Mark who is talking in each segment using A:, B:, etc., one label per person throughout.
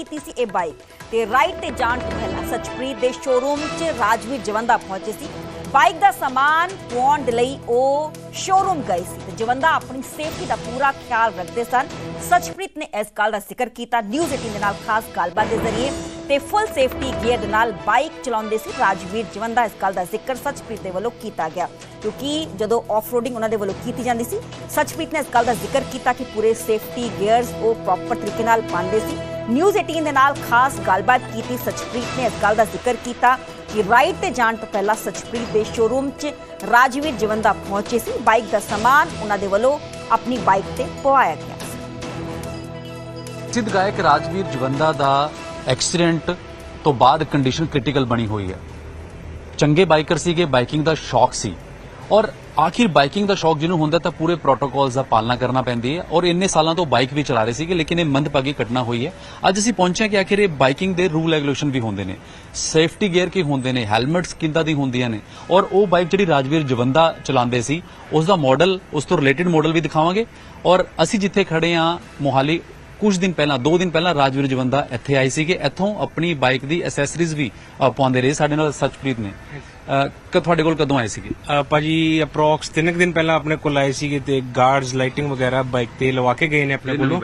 A: ਕੀਤੀ ਸੀ ਇਹ ਬਾਈਕ। ਤੇ ਰਾਈਡ ਤੇ ਜਾਣ ਤੋਂ ਪਹਿਲਾਂ ਸਚਪ੍ਰੀਤ ਦੇ ਸ਼ੋਰੂਮ 'ਚ ਰਾਜਵੀਰ ਜਵੰਦਾ ਪਹੁੰਚੇ ਸੀ। ਬਾਈਕ ਦਾ ਸਮਾਨ ਪਾਉਣ ਦੇ ਲਈ ਉਹ ਸ਼ੋਰੂਮ ਗਏ ਸੀ ਤੇ ਜਵੰਦਾ ਆਪਣੀ ਸੇਫਟੀ ਦਾ ਪੂਰਾ ਖਿਆਲ ਰੱਖਦੇ ਸਨ। ਸਚਪ੍ਰੀਤ ਨੇ ਇਸ ਗੱਲ ਦਾ ਜ਼ਿਕਰ ਕੀਤਾ। ਨਿਊਜ਼ 18 ਦੇ ਨਾਲ ਖਾਸ ਗੱਲਬਾਤ ਦੇ ਜ਼ਰੀਏ ਤੇ ਫੁੱਲ ਸੇਫਟੀ ਗੀਅਰ ਦੇ ਨਾਲ ਬਾਈਕ ਚਲਾਉਂਦੇ ਸੀ ਰਾਜਵੀਰ ਜਵੰਦਾ। ਇਸ ਗੱਲ ਦਾ ਜ਼ਿਕਰ ਸਚਪ੍ਰੀਤ ਦੇ ਵੱਲੋਂ ਕੀਤਾ ਗਿਆ। ਕਿਉਂਕਿ ਜਦੋਂ ਆਫਰੋਡਿੰਗ ਉਹਨਾਂ ਦੇ ਵੱਲੋਂ ਕੀਤੀ ਜਾਂਦੀ ਸੀ, ਸਚਪ੍ਰੀਤ ਨੇ ਇਸ ਗੱਲ ਦਾ ਜ਼ਿਕਰ ਕੀਤਾ ਕਿ ਪੂਰੇ ਸੇਫਟੀ ਗੀਅਰਸ ਉਹ ਪ੍ਰੋਪਰ ਤਰੀਕੇ ਨਾਲ ਪਾਉਂਦੇ ਸੀ। ਨਿਊਜ਼ 18 ਦੇ ਨਾਲ ਖਾਸ ਗੱਲਬਾਤ ਕੀਤੀ। ਸਚਪ੍ਰੀਤ ਨੇ ਇਸ ਗੱਲ ਦਾ ਜ਼ਿਕਰ ਕੀਤਾ ਕਿ ਰਾਈਡ ਤੇ ਜਾਣ ਤੋਂ ਪਹਿਲਾਂ ਸਚਪ੍ਰੀਤ ਦੇ ਸ਼ੋਰੂਮ 'ਚ ਰਾਜਵੀਰ ਜਵੰਦਾ ਪਹੁੰਚੇ ਸੀ। ਬਾਈਕ ਦਾ ਸਮਾਨ ਉਹਨਾਂ ਦੇ ਵੱਲੋਂ ਆਪਣੀ ਬਾਈਕ ਤੇ ਪਵਾਇਆ ਗਿਆ ਸੀ।
B: ਗਾਇਕ ਰਾਜਵੀਰ ਜਵੰਦਾ ਦਾ ਐਕਸੀਡੈਂਟ ਤੋਂ ਬਾਅਦ ਕੰਡੀਸ਼ਨ ਕ੍ਰਿਟੀਕਲ ਬਣੀ ਹੋਈ ਹੈ। ਚੰਗੇ ਬਾਈਕਰ ਸੀਗੇ ਬਾਈਕਿੰਗ ਦਾ ਸ਼ੌਕ ਸੀ। ਔਰ ਆਖਿਰ ਬਾਈਕਿੰਗ ਦਾ ਸ਼ੌਕ ਜਿਹਨੂੰ ਹੁੰਦਾ ਤਾਂ ਪੂਰੇ ਪ੍ਰੋਟੋਕਾਲਸ ਦਾ ਪਾਲਣਾ ਕਰਨਾ ਪੈਂਦੀ ਹੈ ਔਰ ਇੰਨੇ ਸਾਲਾਂ ਤੋਂ ਬਾਈਕ ਵੀ ਚਲਾ ਰਹੇ ਸੀਗੇ, ਲੇਕਿਨ ਇਹ ਮੰਦਭਾਗੀ ਘਟਨਾ ਹੋਈ ਹੈ। ਅੱਜ ਅਸੀਂ ਪਹੁੰਚੇ ਕਿ ਆਖਿਰ ਇਹ ਬਾਈਕਿੰਗ ਦੇ ਰੂਲ ਰੈਗੂਲੇਸ਼ਨ ਵੀ ਹੁੰਦੇ ਨੇ। ਸੇਫਟੀ ਗੇਅਰ ਕੀ ਹੁੰਦੇ ਨੇ? ਹੈਲਮਟਸ ਕਿੱਦਾਂ ਦੀ ਹੁੰਦੀਆਂ ਨੇ? ਔਰ ਉਹ ਬਾਈਕ ਜਿਹੜੀ ਰਾਜਵੀਰ ਜਵੰਦਾ ਚਲਾਉਂਦੇ ਸੀ ਉਸ ਦਾ ਮਾਡਲ ਉਸ ਤੋਂ ਰਿਲੇਟਡ ਮਾਡਲ ਵੀ ਦਿਖਾਵਾਂਗੇ। ਔਰ ਅਸੀਂ ਜਿੱਥੇ ਖੜੇ ਹਾਂ, ਮੋਹਾਲੀ ਕੁਝ ਦਿਨ ਪਹਿਲਾਂ 2 ਦਿਨ ਪਹਿਲਾਂ ਰਾਜਵੀਰ ਜਵੰਦਾ ਇੱਥੇ ਆਏ ਸੀਗੇ। ਇੱਥੋਂ ਆਪਣੀ ਬਾਈਕ ਦੀ ਐਸੈਸਰੀਜ਼ ਵੀ ਅ, ਪਾਉਂਦੇ ਰਹੇ ਸਾਡੇ ਨਾਲ ਸਚਪ੍ਰੀਤ ਨੇ। ਅ, ਕ ਤੁਹਾਡੇ ਕੋਲ ਕਦੋਂ ਆਏ ਸੀਗੇ?
C: ਭਾਜੀ ਅਪਰੋਕਸ ਤਿੰਨ ਕੁ ਦਿਨ ਪਹਿਲਾਂ ਆਪਣੇ ਕੋਲ ਆਏ ਸੀਗੇ ਤੇ ਗਾਰਡਸ ਲਾਈਟਿੰਗ ਵਗੈਰਾ ਬਾਈਕ ਤੇ ਲਵਾ ਕੇ ਗਏ ਨੇ ਆਪਣੇ ਕੋਲੋਂ।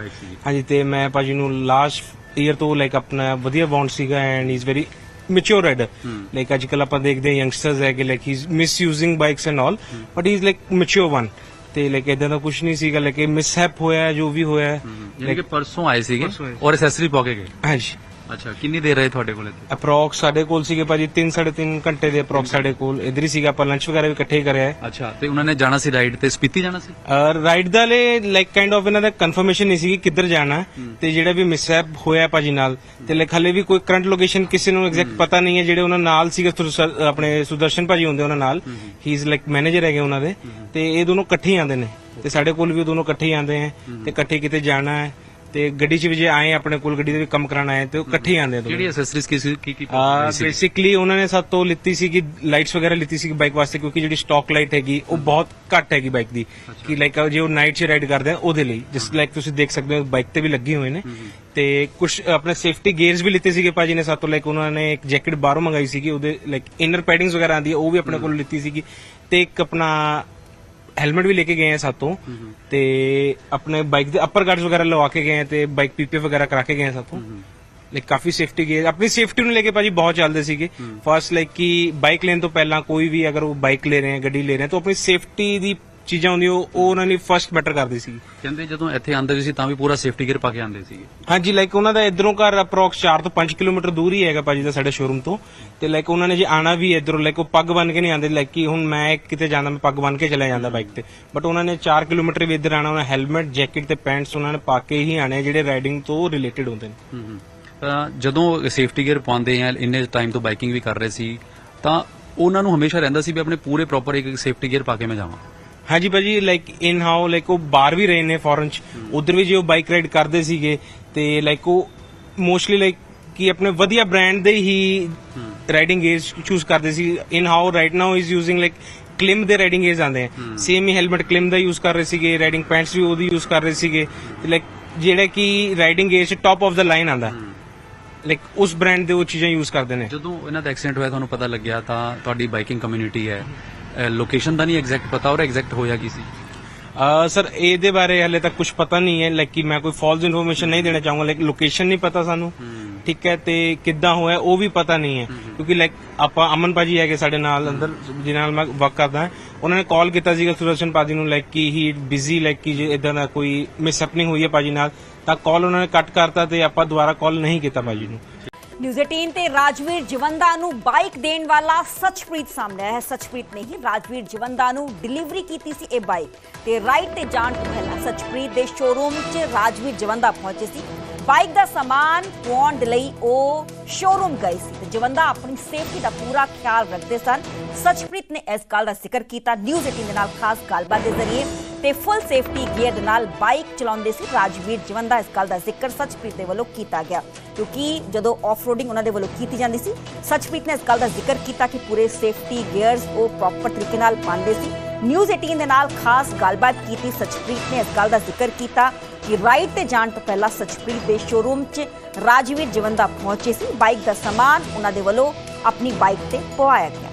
C: ਹਾਂਜੀ ਤੇ ਮੈਂ ਭਾਜੀ ਨੂੰ ਲਾਸਟ ਈਅਰ ਤੋਂ ਲਾਈਕ ਆਪਣਾ ਵਧੀਆ ਬੌਂਡ ਸੀਗਾ and is very mature rider like ਅੱਜ ਕੱਲ ਆਪਾਂ ਦੇਖਦੇ ਹਾਂ ਯੰਗਸਟਰਸ ਹੈ ਕਿ like he is misusing bikes and all but he is like mature one ਤੇ ਲਾਈਕ ਇਦਾਂ ਦਾ ਕੁਝ ਨਹੀਂ ਸੀਗਾ ਲਾਈਕ ਮਿਸਹੈਪ ਹੋਇਆ ਜੋ ਵੀ ਹੋਇਆ ਹੈ।
B: ਯਾਨੀ ਕਿ ਪਰਸੋਂ ਆਏ ਸੀਗੇ
C: ਪਰਸੋਂ ਆਏ।
B: ਔਰ ਐਸੈਸਰੀ ਪਾ ਕੇ ਗਏ
C: ਹਾਂਜੀ
B: ਅੱਛਾ ਕਿੰਨੀ ਦੇਰ ਰਹੇ ਤੁਹਾਡੇ ਕੋਲ ਇੱਥੇ?
C: ਅਪਰੋਕਸ ਸਾਡੇ ਕੋਲ ਸੀਗੇ ਭਾਜੀ 3 3.5 ਘੰਟੇ ਦੇ ਅਪਰੋਕਸ ਸਾਡੇ ਕੋਲ। ਇਧਰ ਹੀ ਸੀਗਾ ਆਪਾਂ ਲੰਚ ਵਗੈਰਾ ਵੀ ਇਕੱਠੇ ਹੀ ਕਰਿਆ ਹੈ।
B: ਅੱਛਾ ਤੇ ਉਹਨਾਂ ਨੇ ਜਾਣਾ ਸੀ ਰਾਈਡ ਤੇ? ਸਪੀਤੀ ਜਾਣਾ ਸੀ?
C: ਰਾਈਡ ਦਾ ਲੈ ਲਾਈਕ ਕਾਈਂਡ ਆਫ ਇਹਨਾਂ ਦਾ ਕਨਫਰਮੇਸ਼ਨ ਨਹੀਂ ਸੀ ਕਿ ਕਿੱਧਰ ਜਾਣਾ। ਤੇ ਜਿਹੜਾ ਵੀ ਮਿਸਹੈਪ ਹੋਇਆ ਭਾਜੀ ਨਾਲ ਤੇ ਲਾਈਕ ਹਲੇ ਵੀ ਕੋਈ ਕਰੰਟ ਲੋਕੇਸ਼ਨ ਕਿਸੇ ਨੂੰ ਐਗਜ਼ੈਕਟ ਪਤਾ ਨਹੀਂ ਹੈ। ਜਿਹੜੇ ਉਹਨਾਂ ਨਾਲ ਸੀਗੇ ਆਪਣੇ ਸੁਦਰਸ਼ਨ ਭਾਜੀ ਹੁੰਦੇ ਉਹਨਾਂ ਨਾਲ ਹੀ ਇਜ਼ ਲਾਈਕ ਮੈਨੇਜਰ ਹੈਗੇ ਉਹਨਾਂ ਦੇ। ਤੇ ਇਹ ਦੋਨੋਂ ਇਕੱਠੇ ਆਉਂਦੇ ਨੇ। ਤੇ ਸਾਡੇ ਕੋਲ ਵੀ ਦੋਨੋਂ ਇਕੱਠੇ ਆਉਂਦੇ ਹੈ। ਤੇ ਇਕੱਠੇ ਕਿਤੇ ਜਾਣਾ ਹੈ। ਤੇ ਗੱਡੀ 'ਚ ਵੀ ਜੇ ਆਏ ਆਪਣੇ ਕੋਲ ਗੱਡੀ ਦੇ ਵੀ ਕੰਮ ਕਰਾਉਣਾ ਹੈ ਤੇ ਉਹ ਇਕੱਠੇ ਹੀ ਆਉਂਦੇ ਆ ਦੋਨੋਂ
B: ਕਿਹੜੀ ਕੀ ਕੀ ਕੀ
C: ਬੇਸਿਕਲੀ ਉਹਨਾਂ ਨੇ ਸਾਤੋਂ ਲਿੱਤੀ ਸੀ ਕਿ ਲਾਈਟਸ ਵਗੈਰਾ ਲਿੱਤੀ ਸੀ ਬਾਈਕ ਵਾਸਤੇ ਕਿਉਂਕਿ ਜਿਹੜੀ ਸਟਾਕ ਲਾਈਟ ਹੈਗੀ ਉਹ ਬਹੁਤ ਘੱਟ ਹੈਗੀ ਬਾਈਕ ਦੀ। ਕਿ ਲਾਈਕ ਜੇ ਉਹ ਨਾਈਟ 'ਚ ਰਾਈਡ ਕਰਦੇ ਆ ਉਹਦੇ ਲਈ। ਜਿਸ ਲਾਈਕ ਤੁਸੀਂ ਦੇਖ ਸਕਦੇ ਹੋ ਬਾਈਕ ਤੇ ਵੀ ਲੱਗੇ ਹੋਏ ਨੇ। ਤੇ ਕੁਝ ਆਪਣੇ ਸੇਫਟੀ ਗੇਅਰਸ ਵੀ ਲਿੱਤੇ ਸੀਗੇ ਭਾਜੀ ਨੇ ਸਾਤੋਂ ਲਾਈਕ ਉਹਨਾਂ ਨੇ ਇੱਕ ਜੈਕਟ ਬਾਹਰੋਂ ਮੰਗਾਈ ਸੀਗੀ ਉਹਦੇ ਲਾਈਕ ਇਨਰ ਪੈਡਿੰਗਸ ਵਗੈਰਾ ਆਂਦੀ ਉਹ ਵੀ ਆਪਣੇ ਕੋਲ ਲਿੱਤੀ ਸੀਗੀ। ਤੇ ਇੱਕ ਆਪਣਾ ਹੈਲਮਟ ਵੀ ਲੈ ਕੇ ਗਏ ਆ ਸਾਤੋਂ ਤੇ ਆਪਣੇ ਬਾਈਕ ਦੇ ਅਪਰ ਗਾਰਡਸ ਵਗੈਰਾ ਲਵਾ ਕੇ ਗਏ ਆ ਤੇ ਬਾਈਕ ਪੀਪੀ ਵਗੈਰਾ ਕਰਾ ਕੇ ਗਏ ਆ ਸਾਤੋਂ। ਲਾਈਕ ਕਾਫੀ ਸੇਫਟੀ ਗਏ। ਆਪਣੀ ਸੇਫਟੀ ਨੂੰ ਲੈ ਕੇ ਭਾਜੀ ਬਹੁਤ ਚੱਲਦੇ ਸੀਗੇ। ਫਸਟ ਲਾਈਕ ਕਿ ਬਾਈਕ ਲੈਣ ਤੋਂ ਪਹਿਲਾਂ ਕੋਈ ਵੀ ਅਗਰ ਉਹ ਬਾਈਕ ਲੈ ਰਹੇ ਹੈ ਗੱਡੀ ਲੈ ਰਹੇ ਹੈ ਤਾਂ ਆਪਣੀ ਸੇਫਟੀ ਦੀ ਚੀਜ਼ਾਂ ਹੁੰਦੀਆਂ ਉਹ ਉਹ ਉਹਨਾਂ ਨੇ ਫਸਟ ਮੈਟਰ ਕਰਦੀ ਸੀ।
B: ਕਹਿੰਦੇ ਜਦੋਂ ਇੱਥੇ ਆਉਂਦੇ ਸੀ ਤਾਂ ਵੀ ਪੂਰਾ ਸੇਫਟੀ ਗੇਅਰ ਪਾ ਕੇ ਆਉਂਦੇ ਸੀਗੇ
C: ਹਾਂਜੀ ਲਾਈਕ ਉਹਨਾਂ ਦਾ ਇਧਰੋਂ ਘਰ ਅਪਰੋਕਸ 4 ਤੋਂ 5 ਕਿਲੋਮੀਟਰ ਦੂਰ ਹੀ ਹੈਗਾ ਭਾਜੀ ਦਾ ਸਾਡੇ ਸ਼ੋਰੂਮ ਤੋਂ। ਤੇ ਲਾਈਕ ਉਹਨਾਂ ਨੇ ਜੇ ਆਣਾ ਵੀ ਇਧਰੋਂ ਲਾਈਕ ਉਹ ਪੱਗ ਬੰਨ ਕੇ ਨਹੀਂ ਆਉਂਦੇ ਲਾਈਕ ਕਿ ਹੁਣ ਮੈਂ ਕਿਤੇ ਜਾਂਦਾ ਮੈਂ ਪੱਗ ਬੰਨ ਕੇ ਚਲਾ ਜਾਂਦਾ ਬਾਈਕ ਤੇ। ਬਟ ਉਹਨਾਂ ਨੇ 4 ਕਿਲੋਮੀਟਰ ਵੀ ਇੱਧਰ ਆਣਾ ਉਹਨਾਂ ਹੈਲਮਟ ਜੈਕਟ ਤੇ ਪੈਂਟਸ ਉਹਨਾਂ ਨੇ ਪਾ ਕੇ ਹੀ ਆਣੇ ਜਿਹੜੇ ਰਾਈਡਿੰਗ ਤੋਂ ਰਿਲੇਟਡ ਹੁੰਦੇ ਨੇ।
B: ਜਦੋਂ ਸੇਫਟੀ ਗੇਅਰ ਪਾਉਂਦੇ ਆ ਇੰਨੇ ਟਾਈਮ ਤੋਂ ਬਾਈਕਿੰਗ ਵੀ ਕਰ ਰਹੇ ਸੀ ਤਾਂ ਉਹਨਾਂ ਨੂੰ ਹਮੇਸ਼ਾ ਰਹਿੰਦਾ ਸੀ ਵੀ ਆਪਣੇ ਪੂਰੇ ਪ੍ਰੋਪਰ ਇੱਕ ਸੇਫਟੀ ਗੇਅਰ ਪਾ ਕੇ ਮੈਂ ਜਾਵਾਂ।
C: ਹਾਂਜੀ ਭਾਜੀ ਲਾਈਕ ਇਨ ਹਾਊ ਲਾਈਕ ਉਹ ਬਾਹਰ ਵੀ ਰਹੇ ਨੇ ਫੋਰਨ ਚ। ਉਧਰ ਵੀ ਜੇ ਉਹ ਬਾਈਕ ਰਾਈਡ ਕਰਦੇ ਸੀਗੇ ਤੇ ਲਾਈਕ ਉਹ ਮੋਸਟਲੀ ਲਾਈਕ ਕਿ ਆਪਣੇ ਵਧੀਆ ਬ੍ਰਾਂਡ ਦੇ ਹੀ ਰਾਈਡਿੰਗ ਗੇਅਰਸ ਚੂਜ਼ ਕਰਦੇ ਸੀ। In how right now is using like Klim ਦੇ ਰਾਈਡਿੰਗ ਗੇਅਰਸ ਆਉਂਦੇ ਆ। ਸੇਮ ਹੀ ਹੈਲਮਟ ਕਲਿਮ ਦਾ ਯੂਜ਼ ਕਰ ਰਹੇ ਸੀਗੇ ਰਾਈਡਿੰਗ ਪੈਂਟਸ ਵੀ ਉਹਦੀ ਯੂਜ਼ ਕਰ ਰਹੇ ਸੀਗੇ। ਤੇ ਲਾਈਕ ਜਿਹੜਾ ਕਿ riding gears top of the line ਆਂਦਾ ਲਾਈਕ ਉਸ ਬ੍ਰਾਂਡ ਦੇ ਉਹ ਚੀਜ਼ਾਂ ਯੂਜ਼ ਕਰਦੇ ਨੇ।
B: ਜਦੋਂ ਇਹਨਾਂ ਦਾ ਐਕਸੀਡੈਂਟ ਹੋਇਆ ਤੁਹਾਨੂੰ ਪਤਾ ਲੱਗਿਆ ਤਾਂ ਤੁਹਾਡੀ ਬਾਈਕਿੰਗ ਕਮਿਊਨਿਟੀ ਹੈ। ਲੋਕੇਸ਼ਨ ਦਾ ਨਹੀਂ ਐਗਜ਼ੈਕਟ ਪਤਾ ਔਰ ਐਗਜ਼ੈਕਟ ਹੋਇਆ ਕੀ ਸੀ?
C: ਸਰ ਇਹਦੇ ਬਾਰੇ ਹਲੇ ਤੱਕ ਕੁਝ ਪਤਾ ਨਹੀਂ ਹੈ ਲਾਈਕ ਕਿ ਮੈਂ ਕੋਈ ਫਾਲਸ ਇਨਫੋਰਮੇਸ਼ਨ ਨਹੀਂ ਦੇਣਾ ਚਾਹੂੰਗਾ ਲਾਈਕ ਲੋਕੇਸ਼ਨ ਨਹੀਂ ਪਤਾ ਸਾਨੂੰ ਠੀਕ ਹੈ ਤੇ ਕਿੱਦਾਂ ਹੋਇਆ ਉਹ ਵੀ ਪਤਾ ਨਹੀਂ ਹੈ ਕਿਉਂਕਿ ਲਾਈਕ ਆਪਾਂ ਅਮਨ ਭਾਜੀ ਹੈਗੇ ਸਾਡੇ ਨਾਲ ਅੰਦਰ ਜਿਹਨਾਂ ਨਾਲ ਮੈਂ ਵਰਕ ਕਰਦਾ ਹਾਂ ਉਹਨਾਂ ਨੇ ਕਾਲ ਕੀਤਾ ਸੀਗਾ ਸੁਦਰਸ਼ਨ ਭਾਜੀ ਨੂੰ ਲਾਈਕ ਕਿ ਹੀ ਬਿਜ਼ੀ ਲਾਈਕ ਕਿ ਜੇ ਇਦਾਂ ਦਾ ਕੋਈ ਮਿਸਹੈਪਨਿੰਗ ਹੋਈ ਹੈ ਭਾਜੀ ਨਾਲ ਤਾਂ ਕਾਲ ਉਹਨਾਂ ਨੇ ਕੱਟ ਕਰਤਾ ਤੇ ਆਪਾਂ ਦੁਬਾਰਾ ਕਾਲ ਨਹੀਂ ਕੀਤਾ ਭਾਜੀ ਨੂੰ।
A: ਨਿਊਜ਼ 18 ਤੇ ਰਾਜਵੀਰ ਜਵੰਦਾ ਨੂੰ ਬਾਈਕ ਦੇਣ ਵਾਲਾ ਸਚਪ੍ਰੀਤ ਸਾਹਮਣੇ ਆਇਆ ਹੈ। ਸਚਪ੍ਰੀਤ ਨੇ ਹੀ ਰਾਜਵੀਰ ਜਵੰਦਾ ਨੂੰ ਡਿਲੀਵਰੀ ਕੀਤੀ ਸੀ ਇਹ ਬਾਈਕ ਤੇ ਰਾਈਡ ਤੇ ਜਾਣ ਤੋਂ ਪਹਿਲਾਂ ਸਚਪ੍ਰੀਤ ਦੇ ਸ਼ੋਰੂਮ 'ਚ ਰਾਜਵੀਰ ਜਵੰਦਾ ਪਹੁੰਚੇ ਸੀ। ਬਾਈਕ ਦਾ ਸਮਾਨ ਪਾਉਣ ਦੇ ਲਈ ਉਹ ਸ਼ੋਰੂਮ ਗਏ ਸੀ ਤੇ ਜਵੰਦਾ ਆਪਣੀ ਸੇਫਟੀ ਦਾ ਪੂਰਾ ਖਿਆਲ ਰੱਖਦੇ ਸਨ। ਸਚਪ੍ਰੀਤ ਨੇ ਇਸ ਗੱਲ ਦਾ ਜ਼ਿਕਰ ਕੀਤਾ। ਨਿਊਜ਼ 18 ਦੇ ਨਾਲ ਖਾਸ ਗੱਲਬਾਤ ਦੇ ਜ਼ਰੀਏ ਤੇ ਫੁੱਲ ਸੇਫਟੀ ਗੀਅਰ ਦੇ ਨਾਲ ਬਾਈਕ ਚਲਾਉਂਦੇ ਸੀ ਰਾਜਵੀਰ ਜਵੰਦਾ। ਇਸ ਗੱਲ ਦਾ ਜ਼ਿਕਰ ਸਚਪ੍ਰੀਤ ਦੇ ਵੱਲੋਂ ਕੀਤਾ ਗਿਆ, ਕਿਉਂਕਿ ਜਦੋਂ ਆਫਰੋਡਿੰਗ ਉਹਨਾਂ ਦੇ ਵੱਲੋਂ ਕੀਤੀ ਜਾਂਦੀ ਸੀ ਸਚਪ੍ਰੀਤ ਨੇ ਇਸ ਗੱਲ ਦਾ ਜ਼ਿਕਰ ਕੀਤਾ ਕਿ ਪੂਰੇ ਸੇਫਟੀ ਗੀਅਰਸ ਉਹ ਪ੍ਰੋਪਰ ਤਰੀਕੇ ਨਾਲ ਪਾਉਂਦੇ ਸੀ। ਨਿਊਜ਼ 18 ਦੇ ਨਾਲ ਖਾਸ ਗੱਲਬਾਤ ਕੀਤੀ ਸਚਪ੍ਰੀਤ ਨੇ, ਇਸ ਗੱਲ ਦਾ ਜ਼ਿਕਰ ਕੀਤਾ ਕਿ ਰਾਈਡ ਤੇ ਜਾਣ ਤੋਂ ਪਹਿਲਾਂ ਸਚਪ੍ਰੀਤ ਦੇ ਸ਼ੋਰੂਮ 'ਚ ਰਾਜਵੀਰ ਜਵੰਦਾ ਪਹੁੰਚੇ ਸੀ। ਬਾਈਕ ਦਾ ਸਮਾਨ ਉਹਨਾਂ ਦੇ ਵੱਲੋਂ ਆਪਣੀ ਬਾਈਕ ਤੇ ਪਵਾਇਆ ਗਿਆ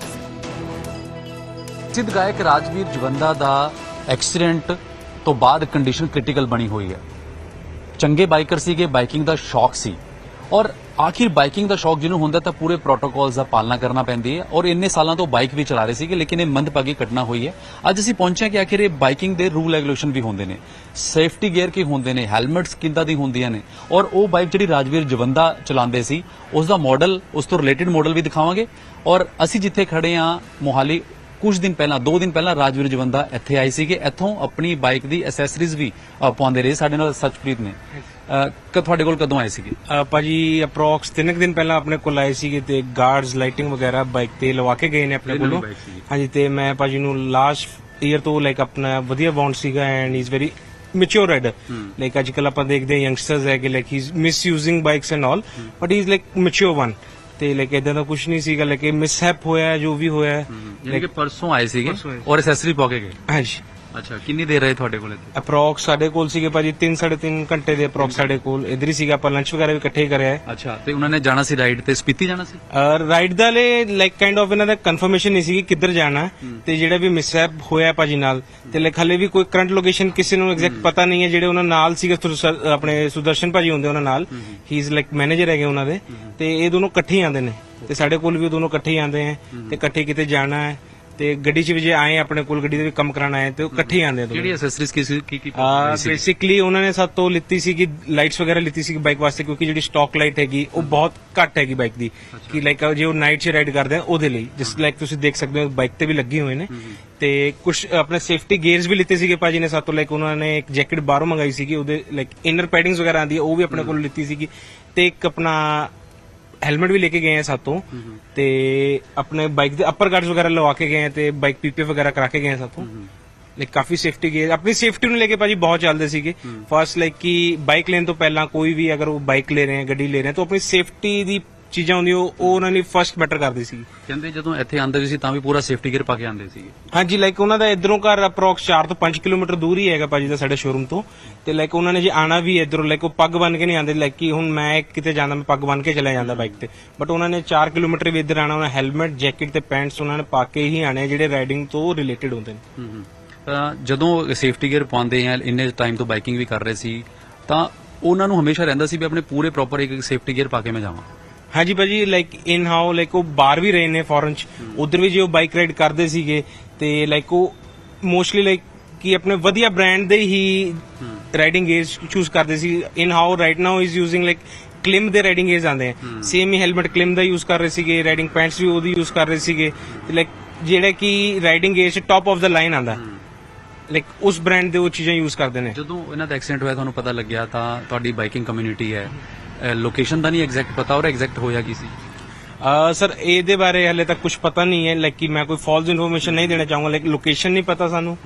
A: ਸੀ।
B: ਗਾਇਕ ਰਾਜਵੀਰ ਜਵੰਦਾ ਦਾ ਐਕਸੀਡੈਂਟ ਤੋਂ ਬਾਅਦ ਕੰਡੀਸ਼ਨ ਕ੍ਰਿਟੀਕਲ ਬਣੀ ਹੋਈ ਹੈ। ਚੰਗੇ ਬਾਈਕਰ ਸੀਗੇ, ਬਾਈਕਿੰਗ ਦਾ ਸ਼ੌਕ ਸੀ। ਔਰ ਆਖਿਰ ਬਾਈਕਿੰਗ ਦਾ ਸ਼ੌਕ ਜਿਹਨੂੰ ਹੁੰਦਾ ਤਾਂ ਪੂਰੇ ਪ੍ਰੋਟੋਕਾਲਸ ਦਾ ਪਾਲਣਾ ਕਰਨਾ ਪੈਂਦੀ ਹੈ ਔਰ ਇੰਨੇ ਸਾਲਾਂ ਤੋਂ ਬਾਈਕ ਵੀ ਚਲਾ ਰਹੇ ਸੀਗੇ, ਲੇਕਿਨ ਇਹ ਮੰਦਭਾਗੀ ਘਟਨਾ ਹੋਈ ਹੈ। ਅੱਜ ਅਸੀਂ ਪਹੁੰਚੇ ਕਿ ਆਖਿਰ ਇਹ ਬਾਈਕਿੰਗ ਦੇ ਰੂਲ ਰੈਗੂਲੇਸ਼ਨ ਵੀ ਹੁੰਦੇ ਨੇ। ਸੇਫਟੀ ਗੇਅਰ ਕੀ ਹੁੰਦੇ ਨੇ ਹੈਲਮਟਸ ਕਿੱਦਾਂ ਦੀ ਹੁੰਦੀਆਂ ਨੇ। ਔਰ ਉਹ ਬਾਈਕ ਜਿਹੜੀ ਰਾਜਵੀਰ ਜਵੰਦਾ ਚਲਾਉਂਦੇ ਸੀ ਉਸ ਦਾ ਮਾਡਲ ਉਸ ਤੋਂ ਰਿਲੇਟਡ ਮਾਡਲ ਵੀ ਦਿਖਾਵਾਂਗੇ। ਔਰ ਅਸੀਂ ਜਿੱਥੇ ਖੜੇ ਹਾਂ, ਮੋਹਾਲੀ ਕੁਝ ਦਿਨ ਪਹਿਲਾਂ 2 ਦਿਨ ਪਹਿਲਾਂ ਰਾਜਵੀਰ ਜਵੰਦਾ ਇੱਥੇ ਆਏ ਸੀਗੇ। ਇੱਥੋਂ ਆਪਣੀ ਬਾਈਕ ਦੀ ਐਸੈਸਰੀਜ਼ ਵੀ ਪਾਉਂਦੇ ਰਹੇ ਸਾਡੇ ਨਾਲ ਸਚਪ੍ਰੀਤ ਨੇ। ਅ, ਕ ਤੁਹਾਡੇ ਕੋਲ ਕਦੋਂ ਆਏ ਸੀਗੇ?
C: ਭਾਜੀ ਅਪਰੋਕਸ ਤਿੰਨ ਕੁ ਦਿਨ ਪਹਿਲਾਂ ਆਪਣੇ ਕੋਲ ਆਏ ਸੀਗੇ ਤੇ ਗਾਰਡਸ ਲਾਈਟਿੰਗ ਵਗੈਰਾ ਬਾਈਕ ਤੇ ਲਵਾ ਕੇ ਗਏ ਨੇ ਆਪਣੇ ਕੋਲੋਂ। ਹਾਂਜੀ ਤੇ ਮੈਂ ਭਾਜੀ ਨੂੰ ਲਾਸਟ ਈਅਰ ਤੋਂ ਲਾਈਕ ਆਪਣਾ ਵਧੀਆ ਬੌਂਡ ਸੀਗਾ and is very mature rider like ਅੱਜ ਕੱਲ ਆਪਾਂ ਦੇਖਦੇ ਹਾਂ ਯੰਗਸਟਰਸ ਹੈ ਕਿ like he is misusing bikes and all but he is like mature one ਤੇ ਲਾਈਕ ਇਦਾਂ ਦਾ ਕੁਝ ਨਹੀਂ ਸੀਗਾ ਲਾਈਕ ਮਿਸਹੈਪ ਹੋਇਆ ਜੋ ਵੀ ਹੋਇਆ ਹੈ।
B: ਯਾਨੀ ਕਿ ਪਰਸੋਂ ਆਏ ਸੀਗੇ
C: ਪਰਸੋਂ ਆਏ।
B: ਔਰ ਐਸੈਸਰੀ ਪਾ ਕੇ ਗਏ
C: ਹਾਂਜੀ
B: ਅੱਛਾ ਕਿੰਨੀ ਦੇਰ ਰਹੇ ਤੁਹਾਡੇ ਕੋਲ ਇੱਥੇ?
C: ਅਪਰੋਕਸ ਸਾਡੇ ਕੋਲ ਸੀਗੇ ਭਾਜੀ 3 3.5 ਘੰਟੇ ਦੇ ਅਪਰੋਕਸ ਸਾਡੇ ਕੋਲ। ਇਧਰ ਹੀ ਸੀਗਾ ਆਪਾਂ ਲੰਚ ਵਗੈਰਾ ਵੀ ਇਕੱਠੇ ਹੀ ਕਰਿਆ ਹੈ।
B: ਅੱਛਾ ਤੇ ਉਹਨਾਂ ਨੇ ਜਾਣਾ ਸੀ ਰਾਈਡ ਤੇ? ਸਪੀਤੀ ਜਾਣਾ ਸੀ?
C: ਰਾਈਡ ਦਾ ਲੈ ਲਾਈਕ ਕਾਈਂਡ ਆਫ ਇਹਨਾਂ ਦਾ ਕਨਫਰਮੇਸ਼ਨ ਨਹੀਂ ਸੀ ਕਿ ਕਿੱਧਰ ਜਾਣਾ। ਤੇ ਜਿਹੜਾ ਵੀ ਮਿਸਹੈਪ ਹੋਇਆ ਭਾਜੀ ਨਾਲ ਤੇ ਲਾਈਕ ਹਲੇ ਵੀ ਕੋਈ ਕਰੰਟ ਲੋਕੇਸ਼ਨ ਕਿਸੇ ਨੂੰ ਐਗਜ਼ੈਕਟ ਪਤਾ ਨਹੀਂ ਹੈ। ਜਿਹੜੇ ਉਹਨਾਂ ਨਾਲ ਸੀਗੇ ਸੁਰ- ਆਪਣੇ ਸੁਦਰਸ਼ਨ ਭਾਜੀ ਹੁੰਦੇ ਉਹਨਾਂ ਨਾਲ ਹੀ ਇਜ਼ ਲਾਈਕ ਮੈਨੇਜਰ ਹੈਗੇ ਉਹਨਾਂ ਦੇ। ਤੇ ਇਹ ਦੋਨੋਂ ਇਕੱਠੇ ਹੀ ਆਉਂਦੇ ਨੇ। ਤੇ ਸਾਡੇ ਕੋਲ ਵੀ ਉਹ ਦੋਨੋਂ ਇਕੱਠੇ ਹੀ ਆਉਂਦੇ ਹੈ। ਤੇ ਇਕੱਠੇ ਕਿਤੇ ਜਾਣਾ ਹੈ। ਤੇ ਗੱਡੀ 'ਚ ਵੀ ਜੇ ਆਏ ਆਪਣੇ ਕੋਲ ਗੱਡੀ ਦੇ ਵੀ ਕੰਮ ਕਰਾਉਣਾ ਹੈ ਤੇ ਉਹ ਇਕੱਠੇ ਹੀ ਆਉਂਦੇ ਆ ਦੋਨੋਂ
B: ਕਿਹੜੀ ਐਸੈਸਰੀਜ਼ ਕੀ ਕੀ ਕੀ
C: ਬੇਸਿਕਲੀ ਉਹਨਾਂ ਨੇ ਸਾਡੇ ਤੋਂ ਲਿੱਤੀ ਸੀ ਕਿ ਲਾਈਟਸ ਵਗੈਰਾ ਲਿੱਤੀ ਸੀ ਬਾਈਕ ਵਾਸਤੇ ਕਿਉਂਕਿ ਜਿਹੜੀ ਸਟਾਕ ਲਾਈਟ ਹੈਗੀ ਉਹ ਬਹੁਤ ਘੱਟ ਹੈਗੀ ਬਾਈਕ ਦੀ। ਕਿ ਲਾਈਕ ਜੇ ਉਹ ਨਾਈਟ 'ਚ ਰਾਈਡ ਕਰਦੇ ਆ ਉਹਦੇ ਲਈ। ਜਿਸ ਲਾਈਕ ਤੁਸੀਂ ਦੇਖ ਸਕਦੇ ਹੋ ਬਾਈਕ ਤੇ ਵੀ ਲੱਗੇ ਹੋਏ ਨੇ। ਤੇ ਕੁਝ ਆਪਣੇ ਸੇਫਟੀ ਗੇਅਰਸ ਵੀ ਲਿੱਤੇ ਸੀਗੇ ਭਾਜੀ ਨੇ ਸਾਡੇ ਤੋਂ ਲਾਈਕ ਉਹਨਾਂ ਨੇ ਇੱਕ ਜੈਕਟ ਬਾਹਰੋਂ ਮੰਗਾਈ ਸੀਗੀ ਉਹਦੇ ਲਾਈਕ ਇਨਰ ਪੈਡਿੰਗਸ ਵਗੈਰਾ ਆਂਦੀ ਉਹ ਵੀ ਆਪਣੇ ਕੋਲ ਲਿੱਤੀ ਸੀਗੀ। ਤੇ ਇੱਕ ਆਪਣਾ ਹੈਲਮਟ ਵੀ ਲੈ ਕੇ ਗਏ ਆ ਸਾਤੋਂ ਤੇ ਆਪਣੇ ਬਾਈਕ ਦੇ ਅਪਰ ਗਾਰਡਸ ਵਗੈਰਾ ਲਵਾ ਕੇ ਗਏ ਆ ਤੇ ਬਾਈਕ ਪੀਪੀ ਵਗੈਰਾ ਕਰਾ ਕੇ ਗਏ ਆ ਸਾਤੋਂ। ਲਾਈਕ ਕਾਫੀ ਸੇਫਟੀ ਗੇਅਰ ਆਪਣੀ ਸੇਫਟੀ ਨੂੰ ਲੈ ਕੇ ਭਾਜੀ ਬਹੁਤ ਚੱਲਦੇ ਸੀਗੇ। ਫਰਸਟ ਲਾਈਕ ਕਿ ਬਾਈਕ ਲੈਣ ਤੋਂ ਪਹਿਲਾਂ ਕੋਈ ਵੀ ਅਗਰ ਉਹ ਬਾਈਕ ਲੈ ਰਹੇ ਹੈ ਗੱਡੀ ਲੈ ਰਹੇ ਹੈ ਤਾਂ ਆਪਣੀ ਸੇਫਟੀ ਦੀ ਚੀਜ਼ਾਂ ਹੁੰਦੀਆਂ ਉਹ ਉਹ ਉਹਨਾਂ ਨੇ ਫਰਸਟ ਬੈਟਰ ਕਰਦੇ ਸੀ।
B: ਕਹਿੰਦੇ ਜਦੋਂ ਇੱਥੇ ਆਂਦੇ ਸੀ ਤਾਂ ਵੀ ਪੂਰਾ ਸੇਫਟੀ ਗੇਅਰ ਪਾ ਕੇ ਆਂਦੇ ਸੀ
C: ਹਾਂਜੀ ਲਾਈਕ ਉਹਨਾਂ ਦਾ ਇਧਰੋਂ ਘਰ ਅਪਰੋਕਸ 4 ਤੋਂ 5 ਕਿਲੋਮੀਟਰ ਦੂਰ ਹੀ ਹੈਗਾ ਭਾਜੀ ਦਾ ਸਾਡੇ ਸ਼ੋਰੂਮ ਤੋਂ। ਤੇ ਲਾਈਕ ਉਹਨਾਂ ਨੇ ਜੇ ਆਣਾ ਵੀ ਇਧਰੋਂ ਲਾਈਕ ਉਹ ਪੱਗ ਬੰਨ ਕੇ ਨਹੀਂ ਆਉਂਦੇ ਲਾਈਕ ਕਿ ਹੁਣ ਮੈਂ ਕਿਤੇ ਜਾਂਦਾ ਮੈਂ ਪੱਗ ਬੰਨ ਕੇ ਚਲਾ ਜਾਂਦਾ ਬਾਈਕ ਤੇ। ਬਟ ਉਹਨਾਂ ਨੇ 4 ਕਿਲੋਮੀਟਰ ਵੀ ਇੱਧਰ ਆਣਾ ਉਹਨਾਂ ਹੈਲਮਟ ਜੈਕਟ ਤੇ ਪੈਂਟਸ ਉਹਨਾਂ ਨੇ ਪਾ ਕੇ ਹੀ ਆਣੇ ਜਿਹੜੇ ਰਾਈਡਿੰਗ ਤੋਂ ਰਿਲੇਟਡ ਹੁੰਦੇ ਨੇ।
B: ਤਾਂ ਜਦੋਂ ਸੇਫਟੀ ਗੇਅਰ ਪਾਉਂਦੇ ਆ ਇੰਨੇ ਟਾਈਮ ਤੋਂ ਬਾਈਕਿੰਗ ਵੀ ਕਰ ਰਹੇ ਸੀ ਤਾਂ ਉਹਨਾਂ ਨੂੰ ਹਮੇਸ਼ਾ ਰਹਿੰਦਾ ਸੀ ਵੀ ਆਪਣੇ ਪੂਰੇ ਪ੍ਰੋਪਰ ਇੱਕ ਸੇਫਟੀ ਗੇਅਰ ਪਾ ਕੇ ਮੈਂ ਜਾਵਾਂ।
C: ਹਾਂਜੀ ਭਾਜੀ ਲਾਈਕ ਇਨ ਹਾਊ ਲਾਈਕ ਉਹ ਬਾਹਰ ਵੀ ਰਹੇ ਨੇ ਫੋਰਨ ਚ। ਉਧਰ ਵੀ ਜੇ ਉਹ ਬਾਈਕ ਰਾਈਡ ਕਰਦੇ ਸੀਗੇ ਤੇ ਲਾਈਕ ਉਹ ਮੋਸਟਲੀ ਲਾਈਕ ਕਿ ਆਪਣੇ ਵਧੀਆ ਬ੍ਰਾਂਡ ਦੇ ਹੀ ਰਾਈਡਿੰਗ ਗੇਅਰਸ ਚੂਜ਼ ਕਰਦੇ ਸੀ। In how right now is using like Klim ਦੇ ਰਾਈਡਿੰਗ ਗੇਅਰਸ ਆਉਂਦੇ ਆ। ਸੇਮ ਹੀ ਹੈਲਮਟ ਕਲਿਮ ਦਾ ਯੂਜ਼ ਕਰ ਰਹੇ ਸੀਗੇ ਰਾਈਡਿੰਗ ਪੈਂਟਸ ਵੀ ਉਹਦੀ ਯੂਜ਼ ਕਰ ਰਹੇ ਸੀਗੇ। ਤੇ ਲਾਈਕ ਜਿਹੜਾ ਕਿ ਰਾਈਡਿੰਗ ਗੇਅਰ ਚ ਟਾਪ ਆਫ ਦਾ ਲਾਈਨ ਆਂਦਾ ਲਾਈਕ ਉਸ ਬ੍ਰਾਂਡ ਦੇ ਉਹ ਚੀਜ਼ਾਂ ਯੂਜ਼ ਕਰਦੇ ਨੇ।
B: ਜਦੋਂ ਇਹਨਾਂ ਦਾ ਐਕਸੀਡੈਂਟ ਹੋਇਆ ਤੁਹਾਨੂੰ ਪਤਾ ਲੱਗਿਆ ਤਾਂ ਤੁਹਾਡੀ ਬਾਈਕਿੰਗ ਕਮਿਊਨਿਟੀ ਹੈ। ਲੋਕੇਸ਼ਨ ਦਾ ਨਹੀਂ ਐਗਜ਼ੈਕਟ ਪਤਾ ਔਰ ਐਗਜ਼ੈਕਟ ਹੋਇਆ ਕੀ ਸੀ?
C: ਸਰ ਇਹਦੇ ਬਾਰੇ ਹਲੇ ਤੱਕ ਕੁਝ ਪਤਾ ਨਹੀਂ ਹੈ। ਲਾਈਕ ਕਿ ਮੈਂ ਕੋਈ ਫਾਲਸ ਇਨਫੋਰਮੇਸ਼ਨ ਨਹੀਂ ਦੇਣਾ ਚਾਹੂੰਗਾ। ਲਾਈਕ ਲੋਕੇਸ਼ਨ ਨਹੀਂ ਪਤਾ ਸਾਨੂੰ।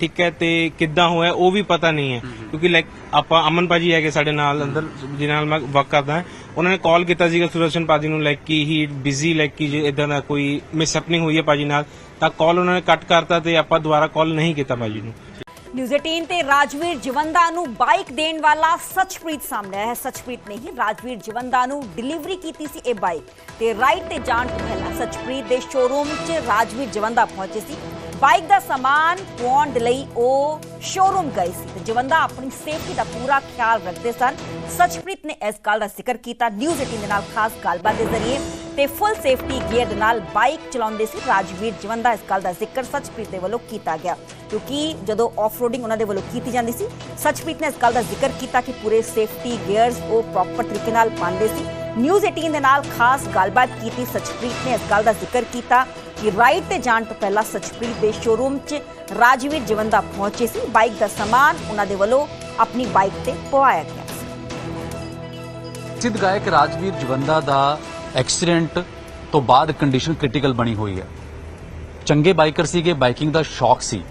C: ਠੀਕ ਹੈ ਤੇ ਕਿੱਦਾਂ ਹੋਇਆ ਉਹ ਵੀ ਪਤਾ ਨਹੀਂ ਹੈ। ਕਿਉਂਕਿ ਲਾਈਕ ਆਪਾਂ ਅਮਨ ਭਾਜੀ ਹੈਗੇ ਸਾਡੇ ਨਾਲ ਅੰਦਰ ਜਿਹਨਾਂ ਨਾਲ ਮੈਂ ਵਰਕ ਕਰਦਾ ਹਾਂ। ਉਹਨਾਂ ਨੇ ਕਾਲ ਕੀਤਾ ਸੀਗਾ ਸੁਦਰਸ਼ਨ ਭਾਜੀ ਨੂੰ ਲਾਈਕ ਕਿ ਹੀ ਬਿਜ਼ੀ ਲਾਈਕ ਕਿ ਇਦਾਂ ਦਾ ਕੋਈ ਮਿਸਹੈਪਨਿੰਗ ਹੋਈ ਹੈ ਭਾਜੀ ਨਾਲ ਤਾਂ ਕਾਲ ਉਹਨਾਂ ਨੇ ਕੱਟ ਕਰਤਾ ਤੇ ਆਪਾਂ ਦੁਬਾਰਾ ਕਾਲ ਨਹੀਂ ਕੀਤਾ ਭਾਜੀ ਨੂੰ।
A: ਨਿਊਜ਼ 18 ਤੇ ਰਾਜਵੀਰ ਜਵੰਦਾ ਨੂੰ ਬਾਈਕ ਦੇਣ ਵਾਲਾ ਸਚਪ੍ਰੀਤ ਸਾਹਮਣੇ ਆਇਆ ਹੈ ਸਚਪ੍ਰੀਤ ਨੇ ਹੀ ਰਾਜਵੀਰ ਜਵੰਦਾ ਨੂੰ ਡਿਲੀਵਰੀ ਕੀਤੀ ਸੀ ਇਹ ਬਾਈਕ ਤੇ ਰਾਈਡ ਤੇ ਜਾਣ ਤੋਂ ਪਹਿਲਾਂ ਸਚਪ੍ਰੀਤ ਦੇ ਸ਼ੋਰੂਮ 'ਚ ਰਾਜਵੀਰ ਜਵੰਦਾ ਪਹੁੰਚੇ ਸੀ ਬਾਈਕ ਦਾ ਸਮਾਨ ਪਾਉਣ ਲਈ ਉਹ ਸ਼ੋਰੂਮ ਗਏ ਸੀ ਤੇ ਜਵੰਦਾ ਆਪਣੀ ਸੇਫਟੀ ਦਾ ਪੂਰਾ ਖਿਆਲ ਰੱਖਦੇ ਸਨ। ਸਚਪ੍ਰੀਤ ਨੇ ਇਸ ਗੱਲ ਦਾ ਜ਼ਿਕਰ ਕੀਤਾ। ਨਿਊਜ਼ 18 ਦੇ ਨਾਲ ਖਾਸ ਗੱਲਬਾਤ ਦੇ ਜ਼ਰੀਏ ਤੇ ਫੁੱਲ ਸੇਫਟੀ ਗੇਅਰ ਦੇ ਨਾਲ ਬਾਈਕ ਚਲਾਉਂਦੇ ਸੀ ਰਾਜਵੀਰ। ਜਵੰਦਾ ਇਸ ਗੱਲ ਦਾ ਜ਼ਿਕਰ ਸਚਪ੍ਰੀਤ ਦੇ ਵੱਲੋਂ ਕੀਤਾ ਗਿਆ, ਕਿਉਂਕਿ ਜਦੋਂ ਆਫਰੋਡਿੰਗ ਉਹਨਾਂ ਦੇ ਵੱਲੋਂ ਕੀਤੀ ਜਾਂਦੀ ਸੀ, ਸਚਪ੍ਰੀਤ ਨੇ ਇਸ ਗੱਲ ਦਾ ਜ਼ਿਕਰ ਕੀਤਾ ਕਿ ਪੂਰੇ ਸੇਫਟੀ ਗੇਅਰਸ ਉਹ ਪ੍ਰੋਪਰ ਤਰੀਕੇ ਨਾਲ ਪਾਉਂਦੇ ਸੀ। ਨਿਊਜ਼ 18 ਦੇ ਨਾਲ ਖਾਸ ਗੱਲਬਾਤ ਕੀਤੀ। ਸਚਪ੍ਰੀਤ ਨੇ ਇਸ ਗੱਲ ਦਾ ਜ਼ਿਕਰ ਕੀਤਾ ਕਿ ਰਾਈਡ ਤੇ ਜਾਣ ਤੋਂ ਪਹਿਲਾਂ ਸਚਪ੍ਰੀਤ ਦੇ ਸ਼ੋਰੂਮ 'ਚ ਰਾਜਵੀਰ ਜਵੰਦਾ ਪਹੁੰਚੇ ਸੀ। ਬਾਈਕ ਦਾ ਸਮਾਨ ਉਹਨਾਂ ਦੇ ਵੱਲੋਂ ਆਪਣੀ ਬਾਈਕ ਤੇ ਪਵਾਇਆ ਗਿਆ ਸੀ।
B: ਪ੍ਰਸਿੱਧ ਗਾਇਕ ਰਾਜਵੀਰ ਜਵੰਦਾ ਦਾ ਐਕਸੀਡੈਂਟ ਤੋਂ ਬਾਅਦ ਕੰਡੀਸ਼ਨ ਕ੍ਰਿਟੀਕਲ ਬਣੀ ਹੋਈ ਹੈ। ਚੰਗੇ ਬਾਈਕਰ ਸੀਗੇ, ਬਾਈਕਿੰਗ ਦਾ ਸ਼ੌਕ ਸੀ।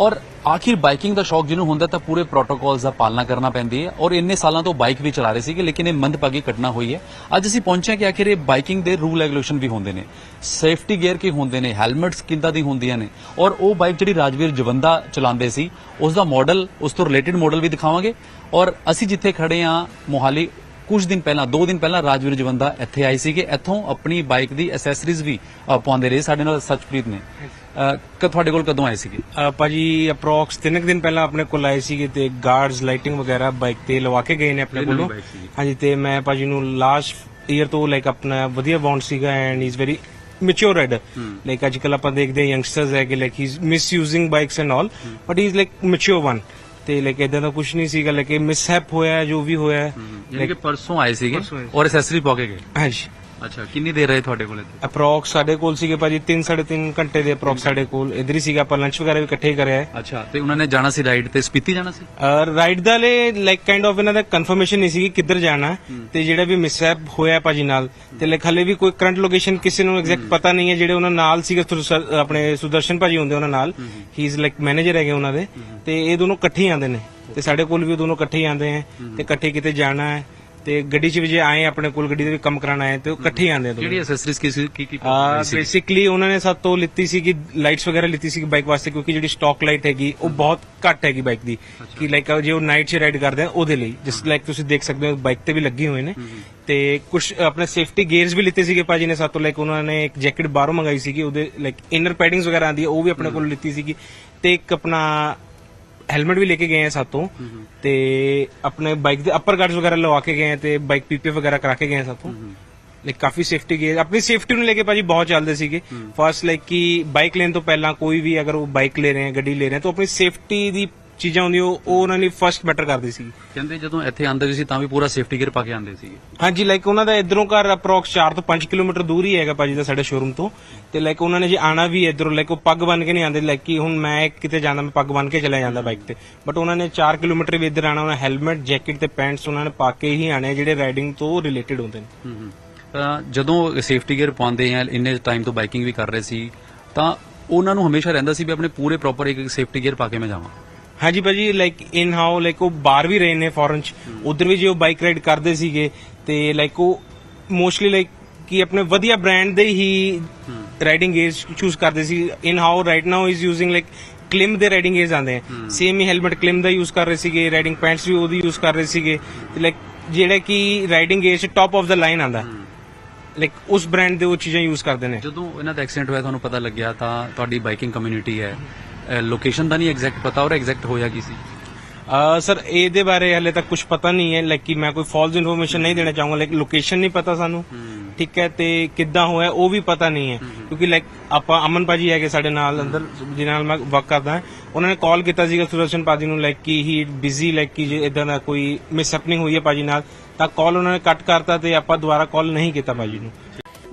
B: ਔਰ ਆਖਿਰ ਬਾਈਕਿੰਗ ਦਾ ਸ਼ੌਕ ਜਿਹਨੂੰ ਹੁੰਦਾ ਤਾਂ ਪੂਰੇ ਪ੍ਰੋਟੋਕਾਲਸ ਦਾ ਪਾਲਣਾ ਕਰਨਾ ਪੈਂਦੀ ਹੈ ਔਰ ਇੰਨੇ ਸਾਲਾਂ ਤੋਂ ਬਾਈਕ ਵੀ ਚਲਾ ਰਹੇ ਸੀਗੇ, ਲੇਕਿਨ ਇਹ ਮੰਦਭਾਗੀ ਘਟਨਾ ਹੋਈ ਹੈ। ਅੱਜ ਅਸੀਂ ਪਹੁੰਚੇ ਕਿ ਆਖਿਰ ਇਹ ਬਾਈਕਿੰਗ ਦੇ ਰੂਲ ਰੈਗੂਲੇਸ਼ਨ ਵੀ ਹੁੰਦੇ ਨੇ। ਸੇਫਟੀ ਗੇਅਰ ਕੀ ਹੁੰਦੇ ਨੇ ਹੈਲਮਟਸ ਕਿੱਦਾਂ ਦੀ ਹੁੰਦੀਆਂ ਨੇ? ਔਰ ਉਹ ਬਾਈਕ ਜਿਹੜੀ ਰਾਜਵੀਰ ਜਵੰਦਾ ਚਲਾਉਂਦੇ ਸੀ ਉਸ ਦਾ ਮਾਡਲ ਉਸ ਤੋਂ ਰਿਲੇਟਡ ਮਾਡਲ ਵੀ ਦਿਖਾਵਾਂਗੇ। ਔਰ ਅਸੀਂ ਜਿੱਥੇ ਖੜੇ ਆ ਮੋਹਾਲੀ ਕੁਝ ਦਿਨ ਪਹਿਲਾਂ 2 ਦਿਨ ਪਹਿਲਾਂ ਰਾਜਵੀਰ ਜਵੰਦਾ ਇੱਥੇ ਆਏ ਸੀਗੇ। ਇੱਥੋਂ ਆਪਣੀ ਬਾਈਕ ਦੀ ਐਸੈਸਰੀਜ਼ ਵੀ ਅ, ਪਾਉਂਦੇ ਰਹੇ। ਸਾਡੇ ਨਾਲ ਸਚਪ੍ਰੀਤ ਨੇ। ਅ, ਕ ਤੁਹਾਡੇ ਕੋਲ ਕਦੋਂ ਆਏ ਸੀਗੇ?
C: ਭਾਜੀ ਅਪਰੋਕਸ ਤਿੰਨ ਕੁ ਦਿਨ ਪਹਿਲਾਂ ਆਪਣੇ ਕੋਲ ਆਏ ਸੀਗੇ ਤੇ ਗਾਰਡਸ ਲਾਈਟਿੰਗ ਵਗੈਰਾ ਬਾਈਕ ਤੇ ਲਵਾ ਕੇ ਗਏ ਨੇ ਆਪਣੇ ਕੋਲੋਂ। ਹਾਂਜੀ ਤੇ ਮੈਂ ਭਾਜੀ ਨੂੰ ਲਾਸਟ ਈਅਰ ਤੋਂ ਲਾਈਕ ਆਪਣਾ ਵਧੀਆ ਬੌਂਡ ਸੀਗਾ and is very mature rider like ਅੱਜ ਕੱਲ ਆਪਾਂ ਦੇਖਦੇ ਯੰਗਸਟਰਸ ਹੈ ਕਿ like he is misusing bikes and all but he is like mature one ਤੇ ਲਾਈਕ ਇਦਾਂ ਦਾ ਕੁਝ ਨਹੀਂ ਸੀਗਾ ਲਾਈਕ ਮਿਸਹੈਪ ਹੋਇਆ ਜੋ ਵੀ ਹੋਇਆ ਹੈ।
B: ਯਾਨੀ ਕਿ ਪਰਸੋਂ ਆਏ ਸੀਗੇ
C: ਪਰਸੋਂ ਆਏ ਸੀ।
B: ਔਰ ਐਸੈਸਰੀ ਪਾ ਕੇ ਗਏ
C: ਹਾਂਜੀ
B: ਅੱਛਾ ਕਿੰਨੀ ਦੇਰ ਰਹੇ ਤੁਹਾਡੇ ਕੋਲ ਇੱਥੇ
C: ਅਪਰੋਕਸ ਸਾਡੇ ਕੋਲ ਸੀਗੇ ਭਾਜੀ 3 3.5 ਘੰਟੇ ਦੇ ਅਪਰੋਕਸ ਸਾਡੇ ਕੋਲ। ਇਧਰ ਹੀ ਸੀਗਾ ਆਪਾਂ ਲੰਚ ਵਗੈਰਾ ਵੀ ਇਕੱਠੇ ਹੀ ਕਰਿਆ ਹੈ।
B: ਅੱਛਾ ਤੇ ਉਹਨਾਂ ਨੇ ਜਾਣਾ ਸੀ ਰਾਈਡ ਤੇ? ਸਪੀਤੀ ਜਾਣਾ ਸੀ?
C: ਰਾਈਟ ਦਾ ਲੈ ਲਾਈਕ ਕਾਈਂਡ ਆਫ ਇਹਨਾਂ ਦਾ ਕਨਫਰਮੇਸ਼ਨ ਨਹੀਂ ਸੀ ਕਿ ਕਿੱਧਰ ਜਾਣਾ। ਤੇ ਜਿਹੜਾ ਵੀ ਮਿਸਹੈਪ ਹੋਇਆ ਭਾਜੀ ਨਾਲ ਤੇ ਲਾਈਕ ਹਲੇ ਵੀ ਕੋਈ ਕਰੰਟ ਲੋਕੇਸ਼ਨ ਕਿਸੇ ਨੂੰ ਐਗਜ਼ੈਕਟ ਪਤਾ ਨਹੀਂ ਹੈ ਜਿਹੜੇ ਉਹਨਾਂ ਨਾਲ ਸੀਗੇ ਆਪਣੇ ਸੁਦਰਸ਼ਨ ਭਾਜੀ ਹੁੰਦੇ ਉਹਨਾਂ ਨਾਲ। ਹੀ ਇਜ਼ ਲਾਈਕ ਮੈਨੇਜਰ ਹੈਗੇ ਉਹਨਾਂ ਦੇ। ਤੇ ਇਹ ਦੋਨੋਂ ਇਕੱਠੇ ਆਉਂਦੇ ਨੇ। ਤੇ ਸਾਡੇ ਕੋਲ ਵੀ ਦੋਨੋਂ ਇਕੱਠੇ ਆਉਂਦੇ ਹੈ। ਤੇ ਇਕੱਠੇ ਕਿਤੇ ਜਾਣਾ ਹੈ। ਤੇ ਗੱਡੀ 'ਚ ਵੀ ਜੇ ਆਏ ਆਪਣੇ ਕੋਲ ਗੱਡੀ ਦੇ ਵੀ ਕੰਮ ਕਰਾਉਣਾ ਹੈ ਤੇ ਉਹ ਇਕੱਠੇ ਹੀ ਆਉਂਦੇ ਆ
B: ਕਿਹੜੀ ਐਸੈਸਰੀਜ਼ ਕੀ ਸੀ ਕੀ ਕੀ
C: ਬੇਸਿਕਲੀ ਉਹਨਾਂ ਨੇ ਸਾਡੇ ਤੋਂ ਲਿੱਤੀ ਸੀ ਕਿ ਲਾਈਟਸ ਵਗੈਰਾ ਲਿੱਤੀ ਸੀ ਬਾਈਕ ਵਾਸਤੇ ਕਿਉਂਕਿ ਜਿਹੜੀ ਸਟਾਕ ਲਾਈਟ ਹੈਗੀ ਉਹ ਬਹੁਤ ਘੱਟ ਹੈਗੀ ਬਾਈਕ ਦੀ। ਕਿ ਲਾਈਕ ਜੇ ਉਹ ਨਾਈਟ 'ਚ ਰਾਈਡ ਕਰਦੇ ਆ ਉਹਦੇ ਲਈ। ਜਿਸ ਲਾਈਕ ਤੁਸੀਂ ਦੇਖ ਸਕਦੇ ਹੋ ਬਾਈਕ ਤੇ ਵੀ ਲੱਗੇ ਹੋਏ ਨੇ। ਤੇ ਕੁਝ ਆਪਣੇ ਸੇਫਟੀ ਗੇਅਰਸ ਵੀ ਲਿੱਤੇ ਸੀਗੇ ਭਾਜੀ ਨੇ ਸਾਡੇ ਤੋਂ ਲਾਈਕ ਉਹਨਾਂ ਨੇ ਇੱਕ ਜੈਕਟ ਬਾਹਰੋਂ ਮੰਗਾਈ ਸੀਗੀ ਉਹਦੇ ਲਾਈਕ ਇਨਰ ਪੈਡਿੰਗਸ ਵਗੈਰਾ ਆਂਦੀ ਉਹ ਵੀ ਆਪਣੇ ਕੋਲ ਲਿੱਤੀ ਸੀਗੀ। ਤੇ ਇੱਕ ਆਪਣਾ ਹੈਲਮਟ ਵੀ ਲੈ ਕੇ ਗਏ ਆ ਸਾਤੋਂ ਤੇ ਆਪਣੇ ਬਾਈਕ ਦੇ ਅਪਰ ਗਾਰਡਸ ਵਗੈਰਾ ਲਵਾ ਕੇ ਗਏ ਆ ਤੇ ਬਾਈਕ ਪੀਪੀ ਵਗੈਰਾ ਕਰਾ ਕੇ ਗਏ ਆ ਸਾਤੋਂ। ਲਾਈਕ ਕਾਫੀ ਸੇਫਟੀ ਗੇਅਰ ਆਪਣੀ ਸੇਫਟੀ ਨੂੰ ਲੈ ਕੇ ਭਾਜੀ ਬਹੁਤ ਚੱਲਦੇ ਸੀਗੇ। ਫਰਸਟ ਲਾਈਕ ਕਿ ਬਾਈਕ ਲੈਣ ਤੋਂ ਪਹਿਲਾਂ ਕੋਈ ਵੀ ਅਗਰ ਉਹ ਬਾਈਕ ਲੈ ਰਹੇ ਹੈ ਗੱਡੀ ਲੈ ਰਹੇ ਹੈ ਤਾਂ ਆਪਣੀ ਸੇਫਟੀ ਦੀ ਚੀਜ਼ਾਂ ਹੁੰਦੀਆਂ ਉਹ ਉਹ ਉਹਨਾਂ ਲਈ ਫਰਸਟ ਬੈਟਰ ਕਰਦੇ ਸੀ।
B: ਕਹਿੰਦੇ ਜਦੋਂ ਇੱਥੇ ਆਂਦੇ ਸੀ ਤਾਂ ਵੀ ਪੂਰਾ ਸੇਫਟੀ ਗੇਅਰ ਪਾ ਕੇ ਆਂਦੇ ਸੀਗੇ
C: ਹਾਂਜੀ ਲਾਈਕ ਉਹਨਾਂ ਦਾ ਇਧਰੋਂ ਘਰ ਅਪਰੋਕਸ 4 ਤੋਂ 5 ਕਿਲੋਮੀਟਰ ਦੂਰ ਹੀ ਹੈਗਾ ਭਾਜੀ ਦਾ ਸਾਡੇ ਸ਼ੋਰੂਮ ਤੋਂ। ਤੇ ਲਾਈਕ ਉਹਨਾਂ ਨੇ ਜੇ ਆਣਾ ਵੀ ਇਧਰੋਂ ਲਾਈਕ ਉਹ ਪੱਗ ਬਨ ਕੇ ਨਹੀਂ ਆਉਂਦੇ ਲਾਈਕ ਕਿ ਹੁਣ ਮੈਂ ਕਿਤੇ ਜਾਂਦਾ ਮੈਂ ਪੱਗ ਬਨ ਕੇ ਚਲਾ ਜਾਂਦਾ ਬਾਈਕ ਤੇ। ਬਟ ਉਹਨਾਂ ਨੇ 4 ਕਿਲੋਮੀਟਰ ਵੀ ਇੱਧਰ ਆਣਾ ਉਹਨਾਂ ਹੈਲਮਟ ਜੈਕਟ ਤੇ ਪੈਂਟਸ ਉਹਨਾਂ ਨੇ ਪਾ ਕੇ ਹੀ ਆਣੇ ਜਿਹੜੇ ਰਾਈਡਿੰਗ ਤੋਂ ਰਿਲੇਟਡ ਹੁੰਦੇ ਨੇ।
B: ਤਾਂ ਜਦੋਂ ਸੇਫਟੀ ਗੇਅਰ ਪਾਉਂਦੇ ਆ ਇੰਨੇ ਟਾਈਮ ਤੋਂ ਬਾਈਕਿੰਗ ਵੀ ਕਰ ਰਹੇ ਸੀ ਤਾਂ ਉਹਨਾਂ ਨੂੰ ਹਮੇਸ਼ਾ ਰਹਿੰਦਾ ਸੀ ਵੀ ਆਪਣੇ ਪੂਰੇ ਪ੍ਰੋਪਰ ਇੱਕ ਸੇਫਟੀ ਗੇਅਰ ਪਾ ਕੇ ਮੈਂ ਜਾਵਾਂ।
C: ਹਾਂਜੀ ਭਾਜੀ ਲਾਈਕ ਇਨ ਹਾਊ ਲਾਈਕ ਉਹ ਬਾਹਰ ਵੀ ਰਹੇ ਨੇ ਫੋਰਨ ਚ। ਉਧਰ ਵੀ ਜੇ ਉਹ ਬਾਈਕ ਰਾਈਡ ਕਰਦੇ ਸੀਗੇ ਤੇ ਲਾਈਕ ਉਹ ਮੋਸਟਲੀ ਲਾਈਕ ਕਿ ਆਪਣੇ ਵਧੀਆ ਬ੍ਰਾਂਡ ਦੇ ਹੀ ਰਾਈਡਿੰਗ ਗੇਅਰਸ ਚੂਜ਼ ਕਰਦੇ ਸੀ। In how right now is using like Klim ਦੇ ਰਾਈਡਿੰਗ ਗੇਅਰਸ ਆਉਂਦੇ ਆ। ਸੇਮ ਹੀ ਹੈਲਮਟ ਕਲਿਮ ਦਾ ਯੂਜ਼ ਕਰ ਰਹੇ ਸੀਗੇ ਰਾਈਡਿੰਗ ਪੈਂਟਸ ਵੀ ਉਹਦੀ ਯੂਜ਼ ਕਰ ਰਹੇ ਸੀਗੇ। ਤੇ ਲਾਈਕ ਜਿਹੜਾ ਕਿ ਰਾਈਡਿੰਗ ਗੇਅਰ ਚ ਟਾਪ ਆਫ ਦਾ ਲਾਈਨ ਆਂਦਾ ਲਾਈਕ ਉਸ ਬ੍ਰਾਂਡ ਦੇ ਉਹ ਚੀਜ਼ਾਂ ਯੂਜ਼ ਕਰਦੇ ਨੇ।
B: ਜਦੋਂ ਇਹਨਾਂ ਦਾ ਐਕਸੀਡੈਂਟ ਹੋਇਆ ਤੁਹਾਨੂੰ ਪਤਾ ਲੱਗਿਆ ਤਾਂ ਤੁਹਾਡੀ ਬਾਈਕਿੰਗ ਕਮਿਊਨਿਟੀ ਹੈ। ਲੋਕੇਸ਼ਨ ਦਾ ਨਹੀਂ ਐਗਜ਼ੈਕਟ ਪਤਾ ਔਰ ਐਗਜ਼ੈਕਟ ਹੋਇਆ ਕੀ ਸੀ?
C: ਸਰ ਇਹਦੇ ਬਾਰੇ ਹਲੇ ਤੱਕ ਕੁਝ ਪਤਾ ਨਹੀਂ ਹੈ ਲਾਈਕ ਕਿ ਮੈਂ ਕੋਈ ਫਾਲਸ ਇਨਫੋਰਮੇਸ਼ਨ ਨਹੀਂ ਦੇਣਾ ਚਾਹੂੰਗਾ ਲਾਈਕ ਲੋਕੇਸ਼ਨ ਨਹੀਂ ਪਤਾ ਸਾਨੂੰ। ਠੀਕ ਹੈ ਤੇ ਕਿੱਦਾਂ ਹੋਇਆ ਉਹ ਵੀ ਪਤਾ ਨਹੀਂ ਹੈ। ਕਿਉਂਕਿ ਲਾਈਕ ਆਪਾਂ ਅਮਨ ਭਾਜੀ ਹੈਗੇ ਸਾਡੇ ਨਾਲ ਅੰਦਰ ਜਿਨ੍ਹਾਂ ਨਾਲ ਮੈਂ ਵਰਕ ਕਰਦਾ ਹਾਂ। ਉਹਨਾਂ ਨੇ ਕਾਲ ਕੀਤਾ ਸੀਗਾ ਸੁਦਰਸ਼ਨ ਭਾਜੀ ਨੂੰ ਲਾਈਕ ਕਿ ਹੀ ਬਿਜ਼ੀ ਲਾਈਕ ਕਿ ਜੇ ਇਦਾਂ ਦਾ ਕੋਈ ਮਿਸਹੈਪਨਿੰਗ ਹੋਈ ਹੈ ਭਾਜੀ ਨਾਲ ਤਾਂ ਕਾਲ ਉਹਨਾਂ ਨੇ ਕੱਟ ਕਰਤਾ ਤੇ ਆਪਾਂ ਦੁਬਾਰਾ ਕਾਲ ਨਹੀਂ ਕੀਤਾ ਭਾਜੀ ਨੂੰ।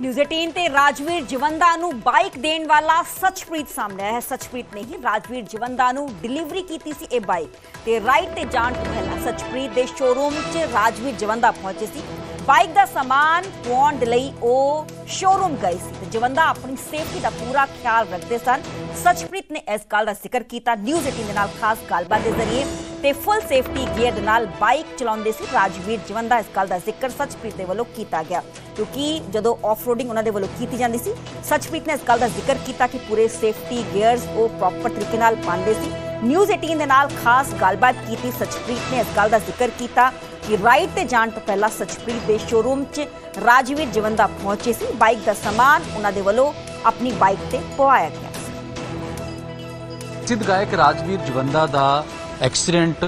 A: ਨਿਊਜ਼ 18 ਤੇ ਰਾਜਵੀਰ ਜਵੰਦਾ ਨੂੰ ਬਾਈਕ ਦੇਣ ਵਾਲਾ ਸਚਪ੍ਰੀਤ ਸਾਹਮਣੇ ਆਇਆ ਹੈ ਸਚਪ੍ਰੀਤ ਨੇ ਹੀ ਰਾਜਵੀਰ ਜਵੰਦਾ ਨੂੰ ਡਿਲੀਵਰੀ ਕੀਤੀ ਸੀ ਇਹ ਬਾਈਕ ਤੇ ਰਾਈਟ ਤੇ ਜਾਣ ਤੋਂ ਪਹਿਲਾਂ ਸਚਪ੍ਰੀਤ ਦੇ ਸ਼ੋਰੂਮ 'ਚ ਰਾਜਵੀਰ ਜਵੰਦਾ ਪਹੁੰਚੇ ਸੀ ਬਾਈਕ ਦਾ ਸਮਾਨ ਪਾਉਣ ਦੇ ਲਈ ਉਹ ਸ਼ੋਰੂਮ ਗਏ ਸੀ ਤੇ ਜਵੰਦਾ ਆਪਣੀ ਸੇਫਟੀ ਦਾ ਪੂਰਾ ਖਿਆਲ ਰੱਖਦੇ ਸਨ। ਸਚਪ੍ਰੀਤ ਨੇ ਇਸ ਗੱਲ ਦਾ ਜ਼ਿਕਰ ਕੀਤਾ। ਨਿਊਜ਼ 18 ਦੇ ਨਾਲ ਖਾਸ ਗੱਲਬਾਤ ਦੇ ਜ਼ਰੀਏ ਤੇ ਫੁੱਲ ਸੇਫਟੀ ਗੀਅਰ ਦੇ ਨਾਲ ਬਾਈਕ ਚਲਾਉਂਦੇ ਸੀ ਰਾਜਵੀਰ। ਜਵੰਦਾ ਇਸ ਗੱਲ ਦਾ ਜ਼ਿਕਰ ਸਚਪ੍ਰੀਤ ਦੇ ਵੱਲੋਂ ਕੀਤਾ ਗਿਆ ਕਿਉਂਕਿ ਜਦੋਂ ਆਫ ਰੋਡਿੰਗ ਉਹਨਾਂ ਦੇ ਵੱਲੋਂ ਕੀਤੀ ਜਾਂਦੀ ਸੀ, ਸਚਪ੍ਰੀਤ ਨੇ ਇਸ ਗੱਲ ਦਾ ਜ਼ਿਕਰ ਕੀਤਾ ਕਿ ਪੂਰੇ ਸੇਫਟੀ ਗੀਅਰਸ ਉਹ ਪ੍ਰੋਪਰ ਤਰੀਕੇ ਨਾਲ ਪਾਉਂਦੇ ਸੀ। ਨਿਊਜ਼ 18 ਦੇ ਨਾਲ ਖਾਸ ਗੱਲਬਾਤ ਕੀਤੀ। ਸਚਪ੍ਰੀਤ ਨੇ ਇਸ ਗੱਲ ਦਾ ਜ਼ਿਕਰ ਕੀਤਾ ਕਿ ਰਾਈਡ ਤੇ ਜਾਣ ਤੋਂ ਪਹਿਲਾਂ ਸਚਪ੍ਰੀਤ ਦੇ ਸ਼ੋਰੂਮ 'ਚ ਰਾਜਵੀਰ ਜਵੰਦਾ ਪਹੁੰਚੇ ਸੀ। ਬਾਈਕ ਦਾ ਸਮਾਨ ਉਹਨਾਂ ਦੇ ਵੱਲੋਂ ਆਪਣੀ ਬਾਈਕ ਤੇ ਪਵਾਇਆ ਗਿਆ ਸੀ।
B: ਸਿੱਧ ਗਾਇਕ ਰਾਜਵੀਰ ਜਵੰਦਾ ਦਾ ਐਕਸੀਡੈਂਟ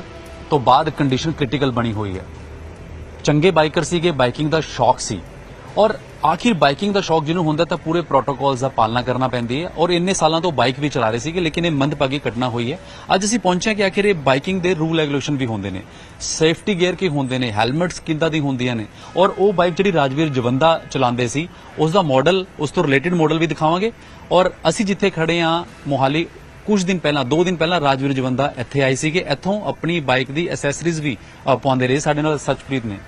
B: ਤੋਂ ਬਾਅਦ ਕੰਡੀਸ਼ਨ ਕ੍ਰਿਟੀਕਲ ਬਣੀ ਹੋਈ ਹੈ। ਚੰਗੇ ਬਾਈਕਰ ਸੀਗੇ, ਬਾਈਕਿੰਗ ਦਾ ਸ਼ੌਕ ਸੀ। ਔਰ ਆਖਿਰ ਬਾਈਕਿੰਗ ਦਾ ਸ਼ੌਕ ਜਿਹਨੂੰ ਹੁੰਦਾ ਤਾਂ ਪੂਰੇ ਪ੍ਰੋਟੋਕਾਲਸ ਦਾ ਪਾਲਣਾ ਕਰਨਾ ਪੈਂਦੀ ਹੈ ਔਰ ਇੰਨੇ ਸਾਲਾਂ ਤੋਂ ਬਾਈਕ ਵੀ ਚਲਾ ਰਹੇ ਸੀਗੇ, ਲੇਕਿਨ ਇਹ ਮੰਦਭਾਗੀ ਘਟਨਾ ਹੋਈ ਹੈ। ਅੱਜ ਅਸੀਂ ਪਹੁੰਚੇ ਕਿ ਆਖਿਰ ਇਹ ਬਾਈਕਿੰਗ ਦੇ ਰੂਲ ਰੈਗੂਲੇਸ਼ਨ ਵੀ ਹੁੰਦੇ ਨੇ। ਸੇਫਟੀ ਗੇਅਰ ਕੀ ਹੁੰਦੇ ਨੇ ਹੈਲਮਟਸ ਕਿੱਦਾਂ ਦੀ ਹੁੰਦੀਆਂ ਨੇ ਔਰ ਉਹ ਬਾਈਕ ਜਿਹੜੀ ਰਾਜਵੀਰ ਜਵੰਦਾ ਚਲਾਉਂਦੇ ਸੀ ਉਸ ਦਾ ਮਾਡਲ ਉਸ ਤੋਂ ਰਿਲੇਟਡ ਮਾਡਲ ਵੀ ਦਿਖਾਵਾਂਗੇ। ਔਰ ਅਸੀਂ ਜਿੱਥੇ ਖੜੇ ਹਾਂ ਮੋਹਾਲੀ, ਕੁਝ ਦਿਨ ਪਹਿਲਾਂ 2 ਦਿਨ ਪਹਿਲਾਂ ਰਾਜਵੀਰ ਜਵੰਦਾ ਇੱਥੇ ਆਏ ਸੀਗੇ। ਇੱਥੋਂ ਆਪਣੀ ਬਾਈਕ ਦੀ ਐਸੈਸਰੀਜ਼ ਵੀ ਪਾਉਂਦੇ ਰਹੇ ਸਾਡੇ ਨਾਲ ਸਚਪ੍ਰੀਤ ਨੇ।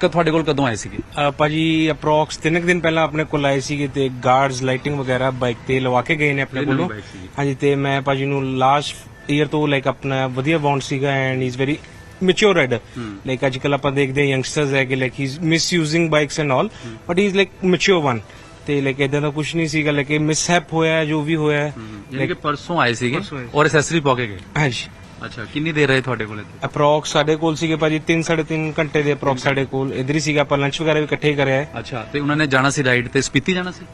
B: ਕ ਤੁਹਾਡੇ ਕੋਲ ਕਦੋਂ ਆਏ ਸੀਗੇ?
C: ਭਾਜੀ ਅਪਰੋਕਸ ਤਿੰਨ ਕੁ ਦਿਨ ਪਹਿਲਾਂ ਆਪਣੇ ਕੋਲ ਆਏ ਸੀਗੇ ਤੇ ਗਾਰਡਸ ਲਾਈਟਿੰਗ ਵਗੈਰਾ ਬਾਈਕ ਤੇ ਲਵਾ ਕੇ ਗਏ ਨੇ ਆਪਣੇ ਕੋਲੋਂ। ਹਾਂਜੀ ਤੇ ਮੈਂ ਭਾਜੀ ਨੂੰ ਲਾਸਟ ਈਅਰ ਤੋਂ ਲਾਈਕ ਆਪਣਾ ਵਧੀਆ ਬੌਂਡ ਸੀਗਾ and is very mature rider like ਅੱਜ ਕੱਲ ਆਪਾਂ ਦੇਖਦੇ ਹਾਂ ਯੰਗਸਟਰਸ ਹੈ ਕਿ like he is misusing bikes and all but he is like mature one ਤੇ ਲਾਈਕ ਇਦਾਂ ਦਾ ਕੁਝ ਨਹੀਂ ਸੀਗਾ ਲਾਈਕ ਮਿਸਹੈਪ ਹੋਇਆ ਜੋ ਵੀ ਹੋਇਆ ਹੈ।
B: ਯਾਨੀ ਕਿ ਪਰਸੋਂ ਆਏ ਸੀਗੇ। ਔਰ ਐਸੈਸਰੀ ਪਾ ਕੇ ਗਏ।
C: ਹਾਂਜੀ।
B: ਅੱਛਾ ਕਿੰਨੀ ਦੇਰ ਰਹੇ ਤੁਹਾਡੇ ਕੋਲ ਇੱਥੇ?
C: ਅਪਰੋਕਸ ਸਾਡੇ ਕੋਲ ਸੀਗੇ ਭਾਜੀ 3 3.5 ਘੰਟੇ ਦੇ ਅਪਰੋਕਸ ਸਾਡੇ ਕੋਲ। ਇਧਰ ਹੀ ਸੀਗਾ ਆਪਾਂ ਲੰਚ ਵਗੈਰਾ ਵੀ ਇਕੱਠੇ ਹੀ ਕਰਿਆ ਹੈ।
B: ਅੱਛਾ ਤੇ ਉਹਨਾਂ ਨੇ ਜਾਣਾ ਸੀ ਰਾਈਡ ਤੇ? ਸਪੀਤੀ ਜਾਣਾ ਸੀ?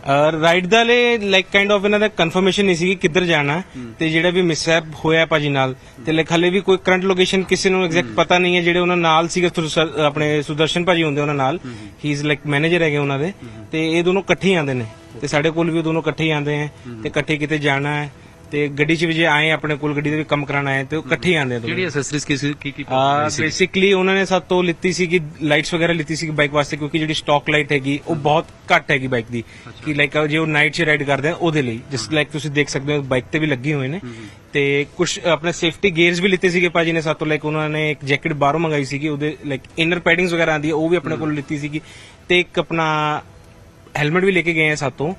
C: ਰਾਈਟ ਦਾ ਲੈ ਲਾਈਕ ਕਾਈਂਡ ਆਫ ਇਹਨਾਂ ਦਾ ਕਨਫਰਮੇਸ਼ਨ ਨਹੀਂ ਸੀ ਕਿ ਕਿੱਧਰ ਜਾਣਾ। ਤੇ ਜਿਹੜਾ ਵੀ ਮਿਸਹੈਪ ਹੋਇਆ ਭਾਜੀ ਨਾਲ ਤੇ ਲਾਈਕ ਹਲੇ ਵੀ ਕੋਈ ਕਰੰਟ ਲੋਕੇਸ਼ਨ ਕਿਸੇ ਨੂੰ ਐਗਜ਼ੈਕਟ ਪਤਾ ਨਹੀਂ ਹੈ ਜਿਹੜੇ ਉਹਨਾਂ ਨਾਲ ਸੀਗੇ ਸੁਰ- ਆਪਣੇ ਸੁਦਰਸ਼ਨ ਭਾਜੀ ਹੁੰਦੇ ਉਹਨਾਂ ਨਾਲ। ਹੀ ਇਜ਼ ਲਾਈਕ ਮੈਨੇਜਰ ਹੈਗੇ ਉਹਨਾਂ ਦੇ। ਤੇ ਇਹ ਦੋਨੋਂ ਇਕੱਠੇ ਹੀ ਆਉਂਦੇ ਨੇ। ਤੇ ਸਾਡੇ ਕੋਲ ਵੀ ਉਹ ਦੋਨੋਂ ਇਕੱਠੇ ਹੀ ਆਉਂਦੇ ਹੈ। ਤੇ ਇਕੱਠੇ ਕਿਤੇ ਜਾਣਾ ਹੈ। ਤੇ ਗੱਡੀ 'ਚ ਵੀ ਜੇ ਆਏ ਆਪਣੇ ਕੋਲ ਗੱਡੀ ਦੇ ਵੀ ਕੰਮ ਕਰਾਉਣਾ ਹੈ ਤੇ ਉਹ ਇਕੱਠੇ ਹੀ ਆਉਂਦੇ ਆ
B: ਕਿਹੜੀ ਐਕਸੈਸਰੀਜ਼ ਕੀ ਸੀ- ਕੀ ਕੀ
C: ਬੇਸਿਕਲੀ ਉਹਨਾਂ ਨੇ ਸਾਡੇ ਤੋਂ ਲਿੱਤੀ ਸੀ ਕਿ ਲਾਈਟਸ ਵਗੈਰਾ ਲਿੱਤੀ ਸੀ ਬਾਈਕ ਵਾਸਤੇ ਕਿਉਂਕਿ ਜਿਹੜੀ ਸਟਾਕ ਲਾਈਟ ਹੈਗੀ ਉਹ ਬਹੁਤ ਘੱਟ ਹੈਗੀ ਬਾਈਕ ਦੀ। ਕਿ ਲਾਈਕ ਜੇ ਉਹ ਨਾਈਟ 'ਚ ਰਾਈਡ ਕਰਦੇ ਆ ਉਹਦੇ ਲਈ। ਜਿਸ ਲਾਈਕ ਤੁਸੀਂ ਦੇਖ ਸਕਦੇ ਹੋ ਬਾਈਕ ਤੇ ਵੀ ਲੱਗੇ ਹੋਏ ਨੇ। ਤੇ ਕੁਝ ਆਪਣੇ ਸੇਫਟੀ ਗੇਅਰਸ ਵੀ ਲਿੱਤੇ ਸੀਗੇ ਭਾਜੀ ਨੇ ਸਾਤੋਂ ਲਾਈਕ ਉਹਨਾਂ ਨੇ ਇੱਕ ਜੈਕਟ ਬਾਹਰੋਂ ਮੰਗਾਈ ਸੀਗੀ ਉਹਦੇ ਲਾਈਕ ਇਨਰ ਪੈਡਿੰਗਸ ਵਗੈਰਾ ਆਂਦੀ ਉਹ ਵੀ ਆਪਣੇ ਕੋਲ ਲਿੱਤੀ ਸੀਗੀ। ਤੇ ਇੱਕ ਆਪਣਾ ਹੈਲਮਟ ਵੀ ਲੈ ਕੇ ਗਏ ਆ ਸਾਤੋਂ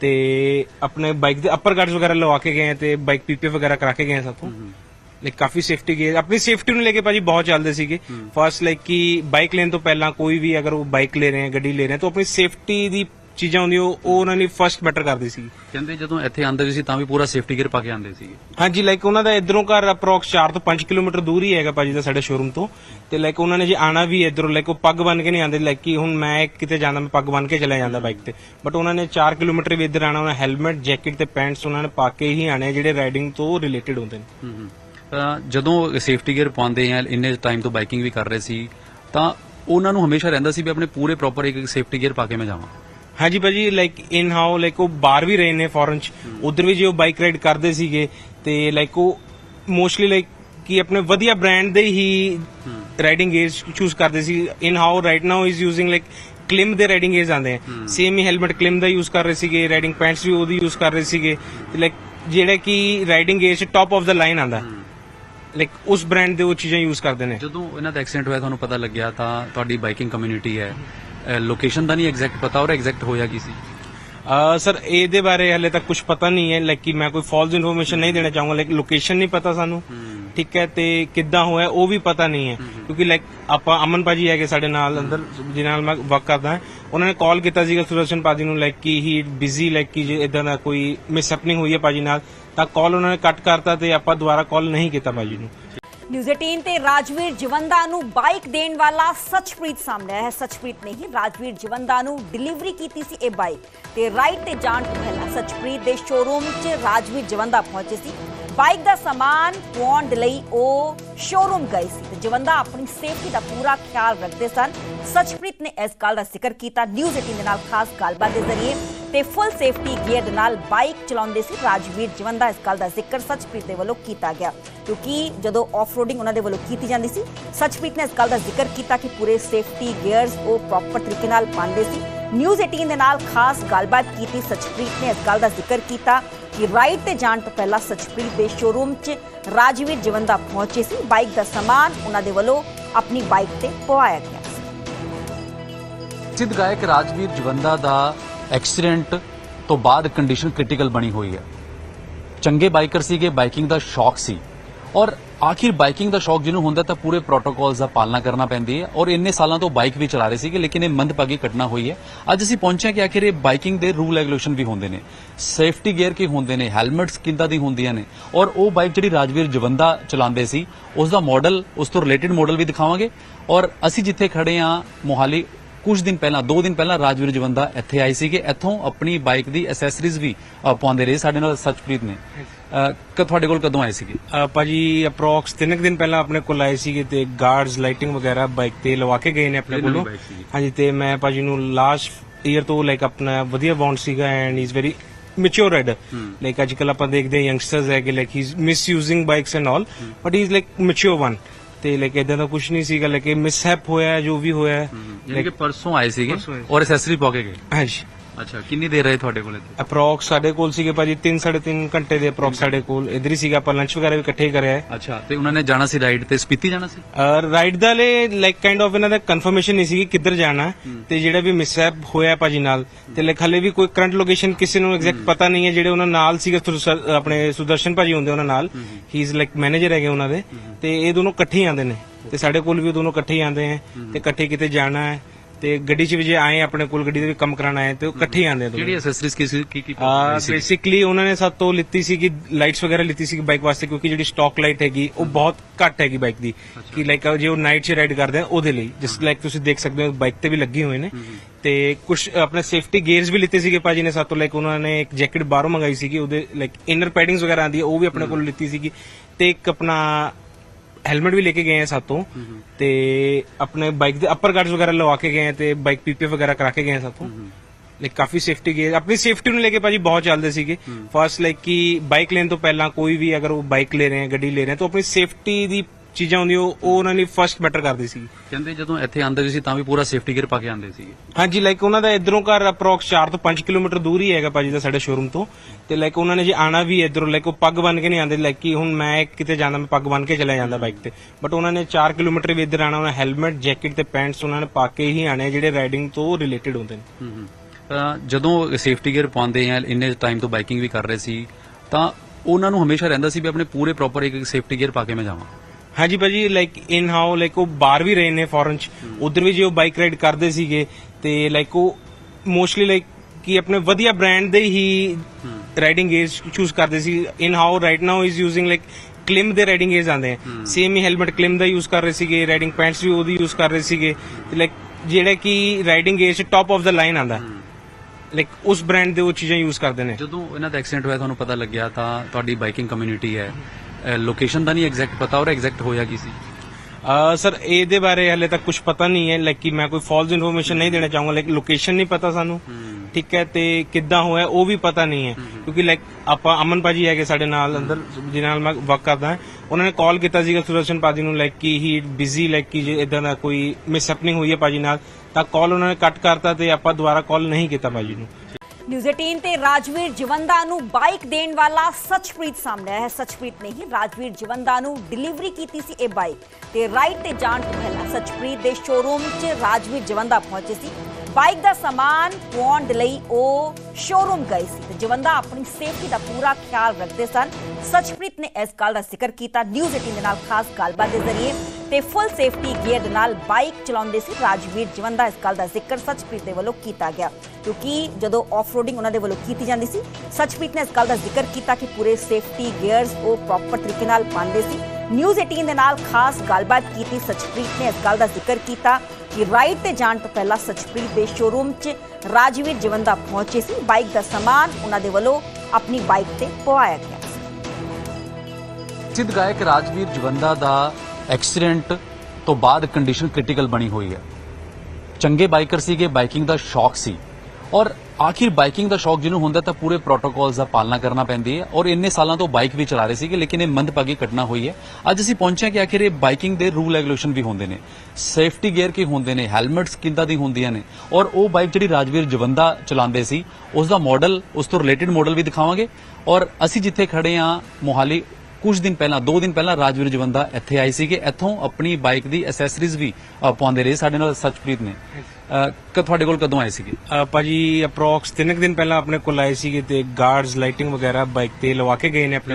C: ਤੇ ਆਪਣੇ ਬਾਈਕ ਦੇ ਅਪਰ ਗਾਰਡਸ ਵਗੈਰਾ ਲਵਾ ਕੇ ਗਏ ਆ ਤੇ ਬਾਈਕ ਪੀਪੀ ਵਗੈਰਾ ਕਰਾ ਕੇ ਗਏ ਆ ਸਾਤੋਂ। ਲਾਈਕ ਕਾਫੀ ਸੇਫਟੀ ਗੇਅਰ ਆਪਣੀ ਸੇਫਟੀ ਨੂੰ ਲੈ ਕੇ ਭਾਜੀ ਬਹੁਤ ਚੱਲਦੇ ਸੀਗੇ। ਫਰਸਟ ਲਾਈਕ ਕਿ ਬਾਈਕ ਲੈਣ ਤੋਂ ਪਹਿਲਾਂ ਕੋਈ ਵੀ ਅਗਰ ਉਹ ਬਾਈਕ ਲੈ ਰਹੇ ਹੈ ਗੱਡੀ ਲੈ ਰਹੇ ਹੈ ਤਾਂ ਆਪਣੀ ਸੇਫਟੀ ਦੀ ਚੀਜ਼ਾਂ ਹੁੰਦੀਆਂ ਉਹ ਉਹ ਉਹਨਾਂ ਨੇ ਫਰਸਟ ਬੈਟਰ ਕਰਦੇ ਸੀ।
B: ਕਹਿੰਦੇ ਜਦੋਂ ਇੱਥੇ ਆਂਦੇ ਸੀ ਤਾਂ ਵੀ ਪੂਰਾ ਸੇਫਟੀ ਗੇਅਰ ਪਾ ਕੇ ਆਂਦੇ ਸੀ।
C: ਹਾਂਜੀ ਲਾਈਕ ਉਹਨਾਂ ਦਾ ਇਧਰੋਂ ਘਰ ਅਪਰੋਕਸ 4 ਤੋਂ 5 ਕਿਲੋਮੀਟਰ ਦੂਰ ਹੀ ਹੈਗਾ ਭਾਜੀ ਦਾ ਸਾਡੇ ਸ਼ੋਰੂਮ ਤੋਂ। ਤੇ ਲਾਈਕ ਉਹਨਾਂ ਨੇ ਜੇ ਆਣਾ ਵੀ ਇਧਰੋਂ ਲਾਈਕ ਉਹ ਪੱਗ ਬੰਨ ਕੇ ਨਹੀਂ ਆਉਂਦੇ ਲਾਈਕ ਕਿ ਹੁਣ ਮੈਂ ਕਿਤੇ ਜਾਂਦਾ ਮੈਂ ਪੱਗ ਬੰਨ ਕੇ ਚਲਾ ਜਾਂਦਾ ਬਾਈਕ ਤੇ। ਬਟ ਉਹਨਾਂ ਨੇ 4 ਕਿਲੋਮੀਟਰ ਵੀ ਇੱਧਰ ਆਣਾ ਉਹਨਾਂ ਹੈਲਮਟ ਜੈਕਟ ਤੇ ਪੈਂਟਸ ਉਹਨਾਂ ਨੇ ਪਾ ਕੇ ਹੀ ਆਣੇ ਜਿਹੜੇ ਰਾਈਡਿੰਗ ਤੋਂ ਰਿਲੇਟਡ ਹੁੰਦੇ ਨੇ।
B: ਹੂੰ ਹੂੰ। ਤਾਂ ਜਦੋਂ ਸੇਫਟੀ ਗੇਅਰ ਪਾਉਂਦੇ ਆ ਇੰਨੇ ਟਾਈਮ ਤੋਂ ਬਾਈਕਿੰਗ ਵੀ ਕਰ ਰਹੇ ਸੀ ਤਾਂ ਉਹਨਾਂ ਨੂੰ ਹਮੇਸ਼ਾ ਰਹਿੰਦਾ ਸੀ ਵੀ ਆਪਣੇ ਪੂਰੇ ਪ੍ਰੋਪਰ ਇੱਕ ਸੇਫਟੀ ਗੇਅਰ ਪਾ ਕੇ ਮੈਂ ਜਾਵਾਂ।
C: ਹਾਂਜੀ ਭਾਜੀ ਲਾਈਕ ਇਨ ਹਾਊ ਲਾਈਕ ਉਹ ਬਾਹਰ ਵੀ ਰਹੇ ਨੇ ਫੋਰਨ ਚ। ਉਧਰ ਵੀ ਜੇ ਉਹ ਬਾਈਕ ਰਾਈਡ ਕਰਦੇ ਸੀਗੇ ਤੇ ਲਾਈਕ ਉਹ ਮੋਸਟਲੀ ਲਾਈਕ ਕਿ ਆਪਣੇ ਵਧੀਆ ਬ੍ਰਾਂਡ ਦੇ ਹੀ ਰਾਈਡਿੰਗ ਗੇਅਰਸ ਚੂਜ਼ ਕਰਦੇ ਸੀ। In how right now is using like Klim ਦੇ ਰਾਈਡਿੰਗ ਗੇਅਰਸ ਆਉਂਦੇ ਆ। ਸੇਮ ਹੀ ਹੈਲਮਟ ਕਲਿਮ ਦਾ ਯੂਜ਼ ਕਰ ਰਹੇ ਸੀਗੇ ਰਾਈਡਿੰਗ ਪੈਂਟਸ ਵੀ ਉਹਦੀ ਯੂਜ਼ ਕਰ ਰਹੇ ਸੀਗੇ। ਲਾਈਕ ਜਿਹੜਾ ਕਿ ਰਾਈਡਿੰਗ ਗੇਅਰ ਚ ਟਾਪ ਆਫ ਦਾ ਲਾਈਨ ਆਂਦਾ ਲਾਈਕ ਉਸ ਬ੍ਰਾਂਡ ਦੇ ਉਹ ਚੀਜ਼ਾਂ ਯੂਜ਼ ਕਰਦੇ ਨੇ।
B: ਜਦੋਂ ਇਹਨਾਂ ਦਾ ਐਕਸੀਡੈਂਟ ਹੋਇਆ ਤੁਹਾਨੂੰ ਪਤਾ ਲੱਗਿਆ ਤਾਂ ਤੁਹਾਡੀ ਬਾਈਕਿੰਗ ਕਮਿਊਨਿਟੀ ਹੈ। ਲੋਕੇਸ਼ਨ ਦਾ ਨਹੀਂ ਐਗਜ਼ੈਕਟ ਪਤਾ ਔਰ ਐਗਜ਼ੈਕਟ ਹੋਇਆ ਕੀ ਸੀ?
C: ਸਰ ਇਹਦੇ ਬਾਰੇ ਹਲੇ ਤੱਕ ਕੁਝ ਪਤਾ ਨਹੀਂ ਹੈ ਲਾਈਕ ਕਿ ਮੈਂ ਕੋਈ ਫਾਲਸ ਇਨਫੋਰਮੇਸ਼ਨ ਨਹੀਂ ਦੇਣਾ ਚਾਹੂੰਗਾ ਲਾਈਕ ਲੋਕੇਸ਼ਨ ਨਹੀਂ ਪਤਾ ਸਾਨੂੰ ਠੀਕ ਹੈ ਤੇ ਕਿੱਦਾਂ ਹੋਇਆ ਉਹ ਵੀ ਪਤਾ ਨਹੀਂ ਹੈ ਕਿਉਂਕਿ ਲਾਈਕ ਆਪਾਂ ਅਮਨ ਭਾਜੀ ਹੈਗੇ ਸਾਡੇ ਨਾਲ ਅੰਦਰ ਜਿਨ੍ਹਾਂ ਨਾਲ ਮੈਂ ਵਰਕ ਕਰਦਾ ਉਹਨਾਂ ਨੇ ਕਾਲ ਕੀਤਾ ਸੀਗਾ ਸੁਦਰਸ਼ਨ ਭਾਜੀ ਨੂੰ ਲਾਈਕ ਕਿ ਹੀ ਬਿਜ਼ੀ ਲਾਈਕ ਕਿ ਜੇ ਇਦਾਂ ਦਾ ਕੋਈ ਮਿਸਹੈਪਨਿੰਗ ਹੋਈ ਹੈ ਭਾਜੀ ਨਾਲ ਤਾਂ ਕਾਲ ਉਹਨਾਂ ਨੇ ਕੱਟ ਕਰਤਾ ਤੇ ਆਪਾਂ ਦੁਬਾਰਾ ਕਾਲ ਨਹੀਂ ਕੀਤਾ ਭਾਜੀ ਨੂੰ।
A: ਨਿਊਜ਼ 18 ਤੇ ਰਾਜਵੀਰ ਜਵੰਦਾ ਨੂੰ ਬਾਈਕ ਦੇਣ ਵਾਲਾ ਸਚਪ੍ਰੀਤ ਸਾਹਮਣੇ ਆਇਆ ਹੈ। ਸਚਪ੍ਰੀਤ ਨੇ ਹੀ ਰਾਜਵੀਰ ਜਵੰਦਾ ਨੂੰ ਡਿਲੀਵਰੀ ਕੀਤੀ ਸੀ ਇਹ ਬਾਈਕ ਤੇ ਰਾਈਟ ਤੇ ਜਾਣ ਤੋਂ ਪਹਿਲਾਂ ਸਚਪ੍ਰੀਤ ਦੇ ਸ਼ੋਰੂਮ 'ਚ ਰਾਜਵੀਰ ਜਵੰਦਾ ਪਹੁੰਚੇ ਸੀ। ਬਾਈਕ ਦਾ ਸਮਾਨ ਪਾਉਣ ਦੇ ਲਈ ਉਹ ਸ਼ੋਰੂਮ ਗਏ ਸੀ ਤੇ ਜਵੰਦਾ ਆਪਣੀ ਸੇਫਟੀ ਦਾ ਪੂਰਾ ਖਿਆਲ ਰੱਖਦੇ ਸਨ। ਸਚਪ੍ਰੀਤ ਨੇ ਇਸ ਗੱਲ ਦਾ ਜ਼ਿਕਰ ਕੀਤਾ। ਨਿਊਜ਼ 18 ਦੇ ਨਾਲ ਖਾਸ ਗੱਲਬਾਤ ਦੇ ਜ਼ਰੀਏ ਤੇ ਫੁੱਲ ਸੇਫਟੀ ਗੀਅਰ ਦੇ ਨਾਲ ਬਾਈਕ ਚਲਾਉਂਦੇ ਸੀ ਰਾਜਵੀਰ। ਜਵੰਦਾ ਇਸ ਗੱਲ ਦਾ ਜ਼ਿਕਰ ਸਚਪ੍ਰੀਤ ਦੇ ਵੱਲੋਂ ਕੀਤਾ ਗਿਆ ਕਿਉਂਕਿ ਜਦੋਂ ਆਫ ਰੋਡਿੰਗ ਉਹਨਾਂ ਦੇ ਵੱਲੋਂ ਕੀਤੀ ਜਾਂਦੀ ਸੀ, ਸਚਪ੍ਰੀਤ ਨੇ ਇਸ ਗੱਲ ਦਾ ਜ਼ਿਕਰ ਕੀਤਾ ਕਿ ਪੂਰੇ ਸੇਫਟੀ ਗੀਅਰਸ ਉਹ ਪ੍ਰੋਪਰ ਤਰੀਕੇ ਨਾਲ ਪਾਉਂਦੇ ਸੀ। ਨਿਊਜ਼ 18 ਦੇ ਨਾਲ ਖਾਸ ਗੱਲਬਾਤ ਕੀਤੀ। ਸਚਪ੍ਰੀਤ ਨੇ ਇਸ ਗੱਲ ਦਾ ਜ਼ਿਕਰ ਕੀਤਾ ਕਿ ਰਾਈਡ ਤੇ ਜਾਣ ਤੋਂ ਪਹਿਲਾਂ ਸਚਪ੍ਰੀਤ ਦੇ ਸ਼ੋਰੂਮ 'ਚ ਰਾਜਵੀਰ ਜਵੰਦਾ ਪਹੁੰਚੇ ਸੀ। ਬਾਈਕ ਦਾ ਸਮਾਨ ਉਹਨਾਂ ਦੇ ਵੱਲੋਂ ਆਪਣੀ ਬਾਈਕ ਤੇ ਪਵਾਇਆ ਗਿਆ ਸੀ।
B: ਸਿੱਧ ਗਾਇਕ ਰਾਜਵੀਰ ਜਵੰਦਾ ਦਾ ਐਕਸੀਡੈਂਟ ਤੋਂ ਬਾਅਦ ਕੰਡੀਸ਼ਨ ਕ੍ਰਿਟੀਕਲ ਬਣੀ ਹੋਈ ਹੈ। ਚੰਗੇ ਬਾਈਕਰ ਸੀਗੇ, ਬਾਈਕਿੰਗ ਦਾ ਸ਼ੌਕ ਸੀ। ਔਰ ਆਖਿਰ ਬਾਈਕਿੰਗ ਦਾ ਸ਼ੌਕ ਜਿਹਨੂੰ ਹੁੰਦਾ ਤਾਂ ਪੂਰੇ ਪ੍ਰੋਟੋਕਾਲਸ ਦਾ ਪਾਲਣਾ ਕਰਨਾ ਪੈਂਦੀ ਹੈ ਔਰ ਇੰਨੇ ਸਾਲਾਂ ਤੋਂ ਬਾਈਕ ਵੀ ਚਲਾ ਰਹੇ ਸੀਗੇ, ਲੇਕਿਨ ਇਹ ਮੰਦਭਾਗੀ ਘਟਨਾ ਹੋਈ ਹੈ। ਅੱਜ ਅਸੀਂ ਪਹੁੰਚੇ ਕਿ ਆਖਿਰ ਇਹ ਬਾਈਕਿੰਗ ਦੇ ਰੂਲ ਰੈਗੂਲੇਸ਼ਨ ਵੀ ਹੁੰਦੇ ਨੇ। ਸੇਫਟੀ ਗੇਅਰ ਕੀ ਹੁੰਦੇ ਨੇ ਹੈਲਮਟਸ ਕਿੰਦਾਂ ਦੀ ਹੁੰਦੀਆਂ ਨੇ ਔਰ ਉਹ ਬਾਈਕ ਜਿਹੜੀ ਰਾਜਵੀਰ ਜਵੰਦਾ ਚਲਾਉਂਦੇ ਸੀ ਉਸ ਦਾ ਮਾਡਲ ਉਸ ਤੋਂ ਰਿਲੇਟਡ ਮਾਡਲ ਵੀ ਦਿਖਾਵਾਂਗੇ। ਔਰ ਅਸੀਂ ਜਿੱਥੇ ਖੜੇ ਹਾਂ, ਮੋਹਾਲੀ ਕੁਝ ਦਿਨ ਪਹਿਲਾਂ 2 ਦਿਨ ਪਹਿਲਾਂ ਰਾਜਵੀਰ ਜਵੰਦਾ ਇੱਥੇ ਆਏ ਸੀਗੇ। ਇੱਥੋਂ ਆਪਣੀ ਬਾਈਕ ਦੀ ਐਸੈਸਰੀਜ਼ ਵੀ ਅ, ਪਾਉਂਦੇ ਰਹੇ। ਸਾਡੇ ਨਾਲ ਸਚਪ੍ਰੀਤ ਨੇ। ਅ, ਕ ਤੁਹਾਡੇ ਕੋਲ ਕਦੋਂ ਆਏ ਸੀਗੇ?
C: ਭਾਜੀ ਅਪਰੋਕਸ ਤਿੰਨ ਕੁ ਦਿਨ ਪਹਿਲਾਂ ਆਪਣੇ ਕੋਲ ਆਏ ਸੀਗੇ ਤੇ ਗਾਰਡਸ ਲਾਈਟਿੰਗ ਵਗੈਰਾ ਬਾਈਕ ਤੇ ਲਵਾ ਕੇ ਗਏ ਨੇ ਆਪਣੇ ਕੋਲੋਂ। ਹਾਂਜੀ ਤੇ ਮੈਂ ਭਾਜੀ ਨੂੰ ਲਾਸਟ ਈਅਰ ਤੋਂ ਲਾਈਕ ਆਪਣਾ ਵਧੀਆ ਬੌਂਡ ਸੀਗਾ and is very mature rider like ਅੱਜ ਕੱਲ ਆਪਾਂ ਦੇਖਦੇ ਹਾਂ ਯੰਗਸਟਰਸ ਹੈ ਕਿ like he is misusing bikes and all but he is like mature one ਤੇ ਲਾਈਕ ਇਦਾਂ ਦਾ ਕੁਝ ਨਹੀਂ ਸੀਗਾ ਲਾਈਕ ਮਿਸਹੈਪ ਹੋਇਆ ਜੋ ਵੀ ਹੋਇਆ
B: ਯਾਨੀ ਕਿ ਪਰਸੋਂ ਆਏ ਸੀਗੇ
C: ਪਰਸੋਂ ਆਏ।
B: ਔਰ ਐਸੈਸਰੀ ਪਾ ਕੇ ਗਏ
C: ਹਾਂਜੀ
B: ਅੱਛਾ ਕਿੰਨੀ ਦੇਰ ਰਹੇ ਤੁਹਾਡੇ ਕੋਲ ਇੱਥੇ?
C: ਅਪਰੋਕਸ ਸਾਡੇ ਕੋਲ ਸੀਗੇ ਭਾਜੀ 3 3.5 ਘੰਟੇ ਦੇ ਅਪਰੋਕਸ ਸਾਡੇ ਕੋਲ। ਇਧਰ ਹੀ ਸੀਗਾ ਆਪਾਂ ਲੰਚ ਵਗੈਰਾ ਵੀ ਇਕੱਠੇ ਹੀ ਕਰਿਆ। ਹੈ
B: ਅੱਛਾ ਤੇ ਉਹਨਾਂ ਨੇ ਜਾਣਾ ਸੀ ਰਾਈਡ ਤੇ? ਸਪੀਤੀ ਜਾਣਾ ਸੀ?
C: ਰਾਈਟ ਦਾ ਲੈ ਲਾਈਕ ਕਾਈਂਡ ਆਫ ਇਹਨਾਂ ਦਾ ਕਨਫਰਮੇਸ਼ਨ ਨਹੀਂ ਸੀ ਕਿ ਕਿੱਧਰ ਜਾਣਾ। ਤੇ ਜਿਹੜਾ ਵੀ ਮਿਸਹੈਪ ਹੋਇਆ ਭਾਜੀ ਨਾਲ ਤੇ ਲਾਈਕ ਹਲੇ ਵੀ ਕੋਈ ਕਰੰਟ ਲੋਕੇਸ਼ਨ ਕਿਸੇ ਨੂੰ ਐਗਜ਼ੈਕਟ ਪਤਾ ਨਹੀਂ ਹੈ। ਜਿਹੜੇ ਉਹਨਾਂ ਨਾਲ ਸੀਗੇ ਆਪਣੇ ਸੁਦਰਸ਼ਨ ਭਾਜੀ ਹੁੰਦੇ ਉਹਨਾਂ ਨਾਲ ਹੀ ਇਜ਼ ਲਾਈਕ ਮੈਨੇਜਰ ਹੈਗੇ ਉਹਨਾਂ ਦੇ। ਤੇ ਇਹ ਦੋਨੋਂ ਇਕੱਠੇ ਆਉਂਦੇ ਨੇ। ਤੇ ਸਾਡੇ ਕੋਲ ਵੀ ਦੋਨੋਂ ਇਕੱਠੇ ਆਉਂਦੇ ਆ ਤੇ ਇਕੱਠੇ ਕਿਤੇ ਜਾਣਾ ਹੈ। ਤੇ ਗੱਡੀ 'ਚ ਵੀ ਜੇ ਆਏ ਆਪਣੇ ਕੋਲ ਗੱਡੀ ਦੇ ਵੀ ਕੰਮ ਕਰਾਉਣ ਆਏ ਤੇ ਉਹ ਇਕੱਠੇ ਹੀ ਆਉਂਦੇ ਆ।
B: ਕਿਹੜੀ ਐਕਸੈਸਰੀਜ਼ ਕੀ ਕੀ ਕੀ
C: ਬੇਸਿਕਲੀ ਉਹਨਾਂ ਨੇ ਸਾਡੇ ਤੋਂ ਲਿੱਤੀ ਸੀ ਕਿ ਲਾਈਟਸ ਵਗੈਰਹ ਲਿੱਤੀ ਸੀ ਬਾਈਕ ਵਾਸਤੇ ਕਿਉਂਕਿ ਜਿਹੜੀ ਸਟਾਕ ਲਾਈਟ ਹੈਗੀ ਉਹ ਬਹੁਤ ਘੱਟ ਹੈਗੀ ਬਾਈਕ ਦੀ। ਕਿ ਲਾਈਕ ਜੇ ਉਹ ਨਾਈਟ 'ਚ ਰਾਈਡ ਕਰਦੇ ਆ ਉਹਦੇ ਲਈ। ਜਿਸ ਲਾਈਕ ਤੁਸੀਂ ਦੇਖ ਸਕਦੇ ਹੋ ਬਾਈਕ ਤੇ ਵੀ ਲੱਗੇ ਹੋਏ ਨੇ। ਤੇ ਕੁਝ ਆਪਣੇ ਸੇਫਟੀ ਗੇਅਰਸ ਵੀ ਲਿੱਤੇ ਸੀਗੇ ਭਾਜੀ ਨੇ ਸਾਡੇ ਤੋਂ ਲਾਈਕ ਉਹਨਾਂ ਨੇ ਇੱਕ ਜੈਕਟ ਬਾਹਰੋਂ ਮੰਗਾਈ ਸੀਗੀ ਉਹਦੇ ਲਾਈਕ ਇਨਰ ਪੈਡਿੰਗਸ ਵਗੈਰਾ ਆਂਦੀ ਉਹ ਵੀ ਆਪਣੇ ਕੋਲ ਲਿੱਤੀ ਸੀਗੀ। ਤੇ ਇੱਕ ਆਪਣਾ ਹੈਲਮਟ ਵੀ ਲੈ ਕੇ ਗਏ ਆ ਸਾਤੋਂ ਤੇ ਆਪਣੇ ਬਾਈਕ ਦੇ ਅਪਰ ਗਾਰਡਸ ਵਗੈਰਾ ਲਵਾ ਕੇ ਗਏ ਆ ਤੇ ਬਾਈਕ ਪੀਪੀ ਵਗੈਰਾ ਕਰਾ ਕੇ ਗਏ ਆ ਸਾਤੋਂ। ਲਾਈਕ ਕਾਫੀ ਸੇਫਟੀ ਗਏ ਆਪਣੀ ਸੇਫਟੀ ਨੂੰ ਲੈ ਕੇ ਭਾਜੀ ਬਹੁਤ ਚੱਲਦੇ ਸੀਗੇ। ਫਰਸਟ ਲਾਈਕ ਕਿ ਬਾਈਕ ਲੈਣ ਤੋਂ ਪਹਿਲਾਂ ਕੋਈ ਵੀ ਅਗਰ ਉਹ ਬਾਈਕ ਲੈ ਰਹੇ ਹੈ ਗੱਡੀ ਲੈ ਰਹੇ ਹੈ ਤਾਂ ਆਪਣੀ ਸੇਫਟੀ ਦੀ ਚੀਜ਼ਾਂ ਹੁੰਦੀਆਂ ਉਹ ਉਹ ਉਹਨਾਂ ਨੇ ਫਰਸਟ ਬੈਟਰ ਕਰਦੇ ਸੀ।
B: ਕਹਿੰਦੇ ਜਦੋਂ ਇੱਥੇ ਆਂਦੇ ਸੀ ਤਾਂ ਵੀ ਪੂਰਾ ਸੇਫਟੀ ਗੇਅਰ ਪਾ ਕੇ ਆਂਦੇ ਸੀਗੇ।
C: ਹਾਂਜੀ ਲਾਈਕ ਉਹਨਾਂ ਦਾ ਇਧਰੋਂ ਘਰ ਅਪਰੋਕਸ 4 ਤੋਂ 5 ਕਿਲੋਮੀਟਰ ਦੂਰ ਹੀ ਹੈਗਾ ਭਾਜੀ ਦਾ ਸਾਡੇ ਸ਼ੋਰੂਮ ਤੋਂ। ਤੇ ਲਾਈਕ ਉਹਨਾਂ ਨੇ ਜੇ ਆਣਾ ਵੀ ਇਧਰੋਂ ਲਾਈਕ ਉਹ ਪੱਗ ਬੰਨ ਕੇ ਨਹੀਂ ਆਉਂਦੇ ਲਾਈਕ ਕਿ ਹੁਣ ਮੈਂ ਕਿਤੇ ਜਾਂਦਾ ਮੈਂ ਪੱਗ ਬੰਨ ਕੇ ਚਲਾ ਜਾਂਦਾ ਬਾਈਕ ਤੇ। ਬਟ ਉਹਨਾਂ ਨੇ 4 ਕਿਲੋਮੀਟਰ ਵੀ ਇੱਧਰ ਆਣਾ ਉਹਨਾਂ ਹੈਲਮਟ ਜੈਕਟ ਤੇ ਪੈਂਟਸ ਉਹਨਾਂ ਨੇ ਪਾ ਕੇ ਹੀ ਆਣੇ ਜਿਹੜੇ ਰਾਈਡਿੰਗ ਤੋਂ ਰਿਲੇਟਡ ਹੁੰਦੇ ਨੇ।
B: ਤਾਂ ਜਦੋਂ ਸੇਫਟੀ ਗੇਅਰ ਪਾਉਂਦੇ ਆ ਇੰਨੇ ਟਾਈਮ ਤੋਂ ਬਾਈਕਿੰਗ ਵੀ ਕਰ ਰਹੇ ਸੀ ਤਾਂ ਉਹਨਾਂ ਨੂੰ ਹਮੇਸ਼ਾ ਰਹਿੰਦਾ ਸੀ ਵੀ ਆਪਣੇ ਪੂਰੇ ਪ੍ਰੋਪਰ ਇੱਕ ਸੇਫਟੀ ਗੇਅਰ ਪਾ ਕੇ ਮੈਂ ਜਾਵਾਂ।
C: ਹਾਂਜੀ ਭਾਜੀ ਲਾਈਕ ਇਨ ਹਾਊ ਲਾਈਕ ਉਹ ਬਾਹਰ ਵੀ ਰਹੇ ਨੇ ਫੋਰਨ ਚ। ਉਧਰ ਵੀ ਜੇ ਉਹ ਬਾਈਕ ਰਾਈਡ ਕਰਦੇ ਸੀਗੇ ਤੇ ਲਾਈਕ ਉਹ ਮੋਸਟਲੀ ਲਾਈਕ ਕਿ ਆਪਣੇ ਵਧੀਆ ਬ੍ਰਾਂਡ ਦੇ ਹੀ ਰਾਈਡਿੰਗ ਗੇਅਰਸ ਚੂਜ਼ ਕਰਦੇ ਸੀ। In how right now is using like Klim ਦੇ ਰਾਈਡਿੰਗ ਗੇਅਰਸ ਆਉਂਦੇ ਆ। ਸੇਮ ਹੀ ਹੈਲਮਟ ਕਲਿਮ ਦਾ ਯੂਜ਼ ਕਰ ਰਹੇ ਸੀਗੇ ਰਾਈਡਿੰਗ ਪੈਂਟਸ ਵੀ ਉਹਦੀ ਯੂਜ਼ ਕਰ ਰਹੇ ਸੀਗੇ। ਤੇ ਲਾਈਕ ਜਿਹੜੇ ਕਿ ਰਾਈਡਿੰਗ ਗੇਅਰ ਚ ਟਾਪ ਆਫ ਦਾ ਲਾਈਨ ਆਂਦਾ ਲਾਈਕ ਉਸ ਬ੍ਰਾਂਡ ਦੇ ਉਹ ਚੀਜ਼ਾਂ ਯੂਜ਼ ਕਰਦੇ ਨੇ।
B: ਜਦੋਂ ਇਹਨਾਂ ਦਾ ਐਕਸੀਡੈਂਟ ਹੋਇਆ ਤੁਹਾਨੂੰ ਪਤਾ ਲੱਗਿਆ ਤਾਂ ਤੁਹਾਡੀ ਬਾਈਕਿੰਗ ਕਮਿਊਨਿਟੀ ਹੈ। ਲੋਕੇਸ਼ਨ ਦਾ ਨਹੀਂ ਐਗਜ਼ੈਕਟ ਪਤਾ ਔਰ ਐਗਜ਼ੈਕਟ ਹੋਇਆ ਕੀ ਸੀ?
C: ਸਰ ਇਹਦੇ ਬਾਰੇ ਹਲੇ ਤੱਕ ਕੁਝ ਪਤਾ ਨਹੀਂ ਹੈ। ਲਾਈਕ ਕਿ ਮੈਂ ਕੋਈ ਫਾਲਸ ਇਨਫੋਰਮੇਸ਼ਨ ਨਹੀਂ ਦੇਣਾ ਚਾਹੂੰਗਾ। ਲਾਈਕ ਲੋਕੇਸ਼ਨ ਨਹੀਂ ਪਤਾ ਸਾਨੂੰ। ਠੀਕ ਹੈ ਤੇ ਕਿੱਦਾਂ ਹੋਇਆ ਉਹ ਵੀ ਪਤਾ ਨਹੀਂ ਹੈ। ਕਿਉਂਕਿ ਲਾਈਕ ਆਪਾਂ ਅਮਨ ਭਾਜੀ ਹੈਗੇ ਸਾਡੇ ਨਾਲ ਅੰਦਰ ਜਿਹਨਾਂ ਨਾਲ ਮੈਂ ਵਰਕ ਕਰਦਾ ਉਹਨਾਂ ਨੇ ਕਾਲ ਕੀਤਾ ਸੀਗਾ ਸੁਦਰਸ਼ਨ ਭਾਜੀ ਨੂੰ ਲਾਈਕ ਕਿ ਹੀ ਬਿਜ਼ੀ ਲਾਈਕ ਕਿ ਜੇ ਇਦਾਂ ਦਾ ਕੋਈ ਮਿਸ ਨਹੀਂ ਹੋਈ ਹੈ ਭਾਜੀ ਨਾਲ ਤਾਂ ਕਾਲ ਉਹਨਾਂ ਨੇ ਕੱਟ ਕਰਤਾ ਤੇ ਆਪਾਂ ਦੁਬਾਰਾ ਕਾਲ ਨਹੀਂ ਕੀਤਾ ਭਾਜੀ ਨੂੰ।
A: ਨਿਊਜ਼ 18 ਤੇ ਰਾਜਵੀਰ ਜਵੰਦਾ ਨੂੰ ਬਾਈਕ ਦੇਣ ਵਾਲਾ ਸਚਪ੍ਰੀਤ ਸਾਹਮਣੇ ਆਇਆ ਹੈ। ਸਚਪ੍ਰੀਤ ਨੇ ਹੀ ਰਾਜਵੀਰ ਜਵੰਦਾ ਨੂੰ ਡਿਲੀਵਰੀ ਕੀਤੀ ਸੀ ਇਹ ਬਾਈਕ ਤੇ ਰਾਈਟ ਤੇ ਜਾਣ ਤੋਂ ਪਹਿਲਾਂ ਸਚਪ੍ਰੀਤ ਦੇ ਸ਼ੋਰੂਮ 'ਚ ਰਾਜਵੀਰ ਜਵੰਦਾ ਪਹੁੰਚੇ ਸੀ। ਬਾਈਕ ਦਾ ਸਮਾਨ ਪਾਉਣ ਦੇ ਲਈ ਉਹ ਸ਼ੋਰੂਮ ਗਏ ਸੀ ਤੇ ਜਵੰਦਾ ਆਪਣੀ ਸੇਫਟੀ ਦਾ ਪੂਰਾ ਖਿਆਲ ਰੱਖਦੇ ਸਨ। ਸਚਪ੍ਰੀਤ ਨੇ ਇਸ ਗੱਲ ਦਾ ਜ਼ਿਕਰ ਕੀਤਾ। ਨਿਊਜ਼ 18 ਦੇ ਨਾਲ ਖਾਸ ਗੱਲਬਾਤ ਦੇ ਜ਼ਰੀਏ ਤੇ ਫੁੱਲ ਸੇਫਟੀ ਗੀਅਰ ਦੇ ਨਾਲ ਬਾਈਕ ਚਲਾਉਂਦੇ ਸੀ ਰਾਜਵੀਰ। ਜਵੰਦਾ ਇਸ ਗੱਲ ਦਾ ਜ਼ਿਕਰ ਸਚਪ੍ਰੀਤ ਦੇ ਵੱਲੋਂ ਕੀਤਾ ਗਿਆ ਕਿਉਂਕਿ ਜਦੋਂ ਆਫਰੋਡਿੰਗ ਉਹਨਾਂ ਦੇ ਵੱਲੋਂ ਕੀਤੀ ਜਾਂਦੀ ਸੀ, ਸਚਪ੍ਰੀਤ ਨੇ ਇਸ ਗੱਲ ਦਾ ਜ਼ਿਕਰ ਕੀਤਾ ਕਿ ਪੂਰੇ ਸੇਫਟੀ ਗੀਅਰਸ ਉਹ ਪ੍ਰੋਪਰ ਤਰੀਕੇ ਨਾਲ ਪਾਉਂਦੇ ਸੀ। ਨਿਊਜ਼ 18 ਦੇ ਨਾਲ ਖਾਸ ਗੱਲਬਾਤ ਕੀਤੀ। ਸਚਪ੍ਰੀਤ ਨੇ ਇਸ ਗੱਲ ਦਾ ਜ਼ਿਕਰ ਕੀਤਾ ਕਿ ਰਾਈਡ ਤੇ ਜਾਣ ਤੋਂ ਪਹਿਲਾਂ ਸਚਪ੍ਰੀਤ ਦੇ ਸ਼ੋਰੂਮ 'ਚ ਰਾਜਵੀਰ ਜਵੰਦਾ ਪਹੁੰਚੇ ਸੀ। ਬਾਈਕ ਦਾ ਸਮਾਨ ਉਹਨਾਂ ਦੇ ਵੱਲੋਂ ਆਪਣੀ ਬਾਈਕ ਤੇ ਪਵਾਇਆ ਗਿਆ
B: ਸਿੱਧ ਗਾਇਕ ਰਾਜਵੀਰ ਜਵੰਦਾ ਦਾ ਐਕਸੀਡੈਂਟ ਤੋਂ ਬਾਅਦ ਕੰਡੀਸ਼ਨ ਕ੍ਰਿਟੀਕਲ ਬਣੀ ਹੋਈ ਹੈ। ਚੰਗੇ ਬਾਈਕਰ ਸੀਗੇ, ਬਾਈਕਿੰਗ ਦਾ ਸ਼ੌਕ ਸੀ। ਔਰ ਆਖਿਰ ਬਾਈਕਿੰਗ ਦਾ ਸ਼ੌਕ ਜਿਹਨੂੰ ਹੁੰਦਾ ਤਾਂ ਪੂਰੇ ਪ੍ਰੋਟੋਕਾਲਸ ਦਾ ਪਾਲਣਾ ਕਰਨਾ ਪੈਂਦੀ ਹੈ ਔਰ ਇੰਨੇ ਸਾਲਾਂ ਤੋਂ ਬਾਈਕ ਵੀ ਚਲਾ ਰਹੇ ਸੀਗੇ, ਲੇਕਿਨ ਇਹ ਮੰਦਭਾਗੀ ਘਟਨਾ ਹੋਈ ਹੈ। ਅੱਜ ਅਸੀਂ ਪਹੁੰਚੇ ਕਿ ਆਖਿਰ ਇਹ ਬਾਈਕਿੰਗ ਦੇ ਰੂਲ ਰੈਗੂਲੇਸ਼ਨ ਵੀ ਹੁੰਦੇ ਨੇ। ਸੇਫਟੀ ਗੇਅਰ ਕੀ ਹੁੰਦੇ ਨੇ? ਹੈਲਮਟਸ ਕਿੱਦਾਂ ਦੀ ਹੁੰਦੀਆਂ ਨੇ? ਔਰ ਉਹ ਬਾਈਕ ਜਿਹੜੀ ਰਾਜਵੀਰ ਜਵੰਦਾ ਚਲਾਉਂਦੇ ਸੀ, ਉਸ ਦਾ ਮਾਡਲ ਉਸ ਤੋਂ ਰਿਲੇਟਡ ਮਾਡਲ ਵੀ ਦਿਖਾਵਾਂਗੇ। ਔਰ ਅਸੀਂ ਜਿੱਥੇ ਖੜੇ ਹਾਂ, ਮੋਹਾਲੀ, ਕੁਝ ਦਿਨ ਪਹਿਲਾਂ 2 ਦਿਨ ਪਹਿਲਾਂ ਰਾਜਵੀਰ ਜਵੰਦਾ ਇੱਥੇ ਆਏ ਸੀਗੇ। ਇੱਥੋਂ ਆਪਣੀ ਬਾਈਕ ਦੀ ਐਸੈਸਰੀਜ਼ ਵੀ ਪਾਉਂਦੇ ਰਹੇ ਸਾਡੇ ਨਾਲ ਸਚਪ੍ਰੀਤ ਨੇ। ਕ, ਤੁਹਾਡੇ ਕੋਲ ਕਦੋਂ ਆਏ ਸੀਗੇ?
C: ਭਾਜੀ ਅਪਰੋਕਸ ਤਿੰਨ ਕੁ ਦਿਨ ਪਹਿਲਾਂ ਆਪਣੇ ਕੋਲ ਆਏ ਸੀਗੇ ਤੇ ਗਾਰਡਸ ਲਾਈਟਿੰਗ ਵਗੈਰਾ ਬਾਈਕ ਤੇ ਲਵਾ ਕੇ ਗਏ ਨੇ ਆਪਣੇ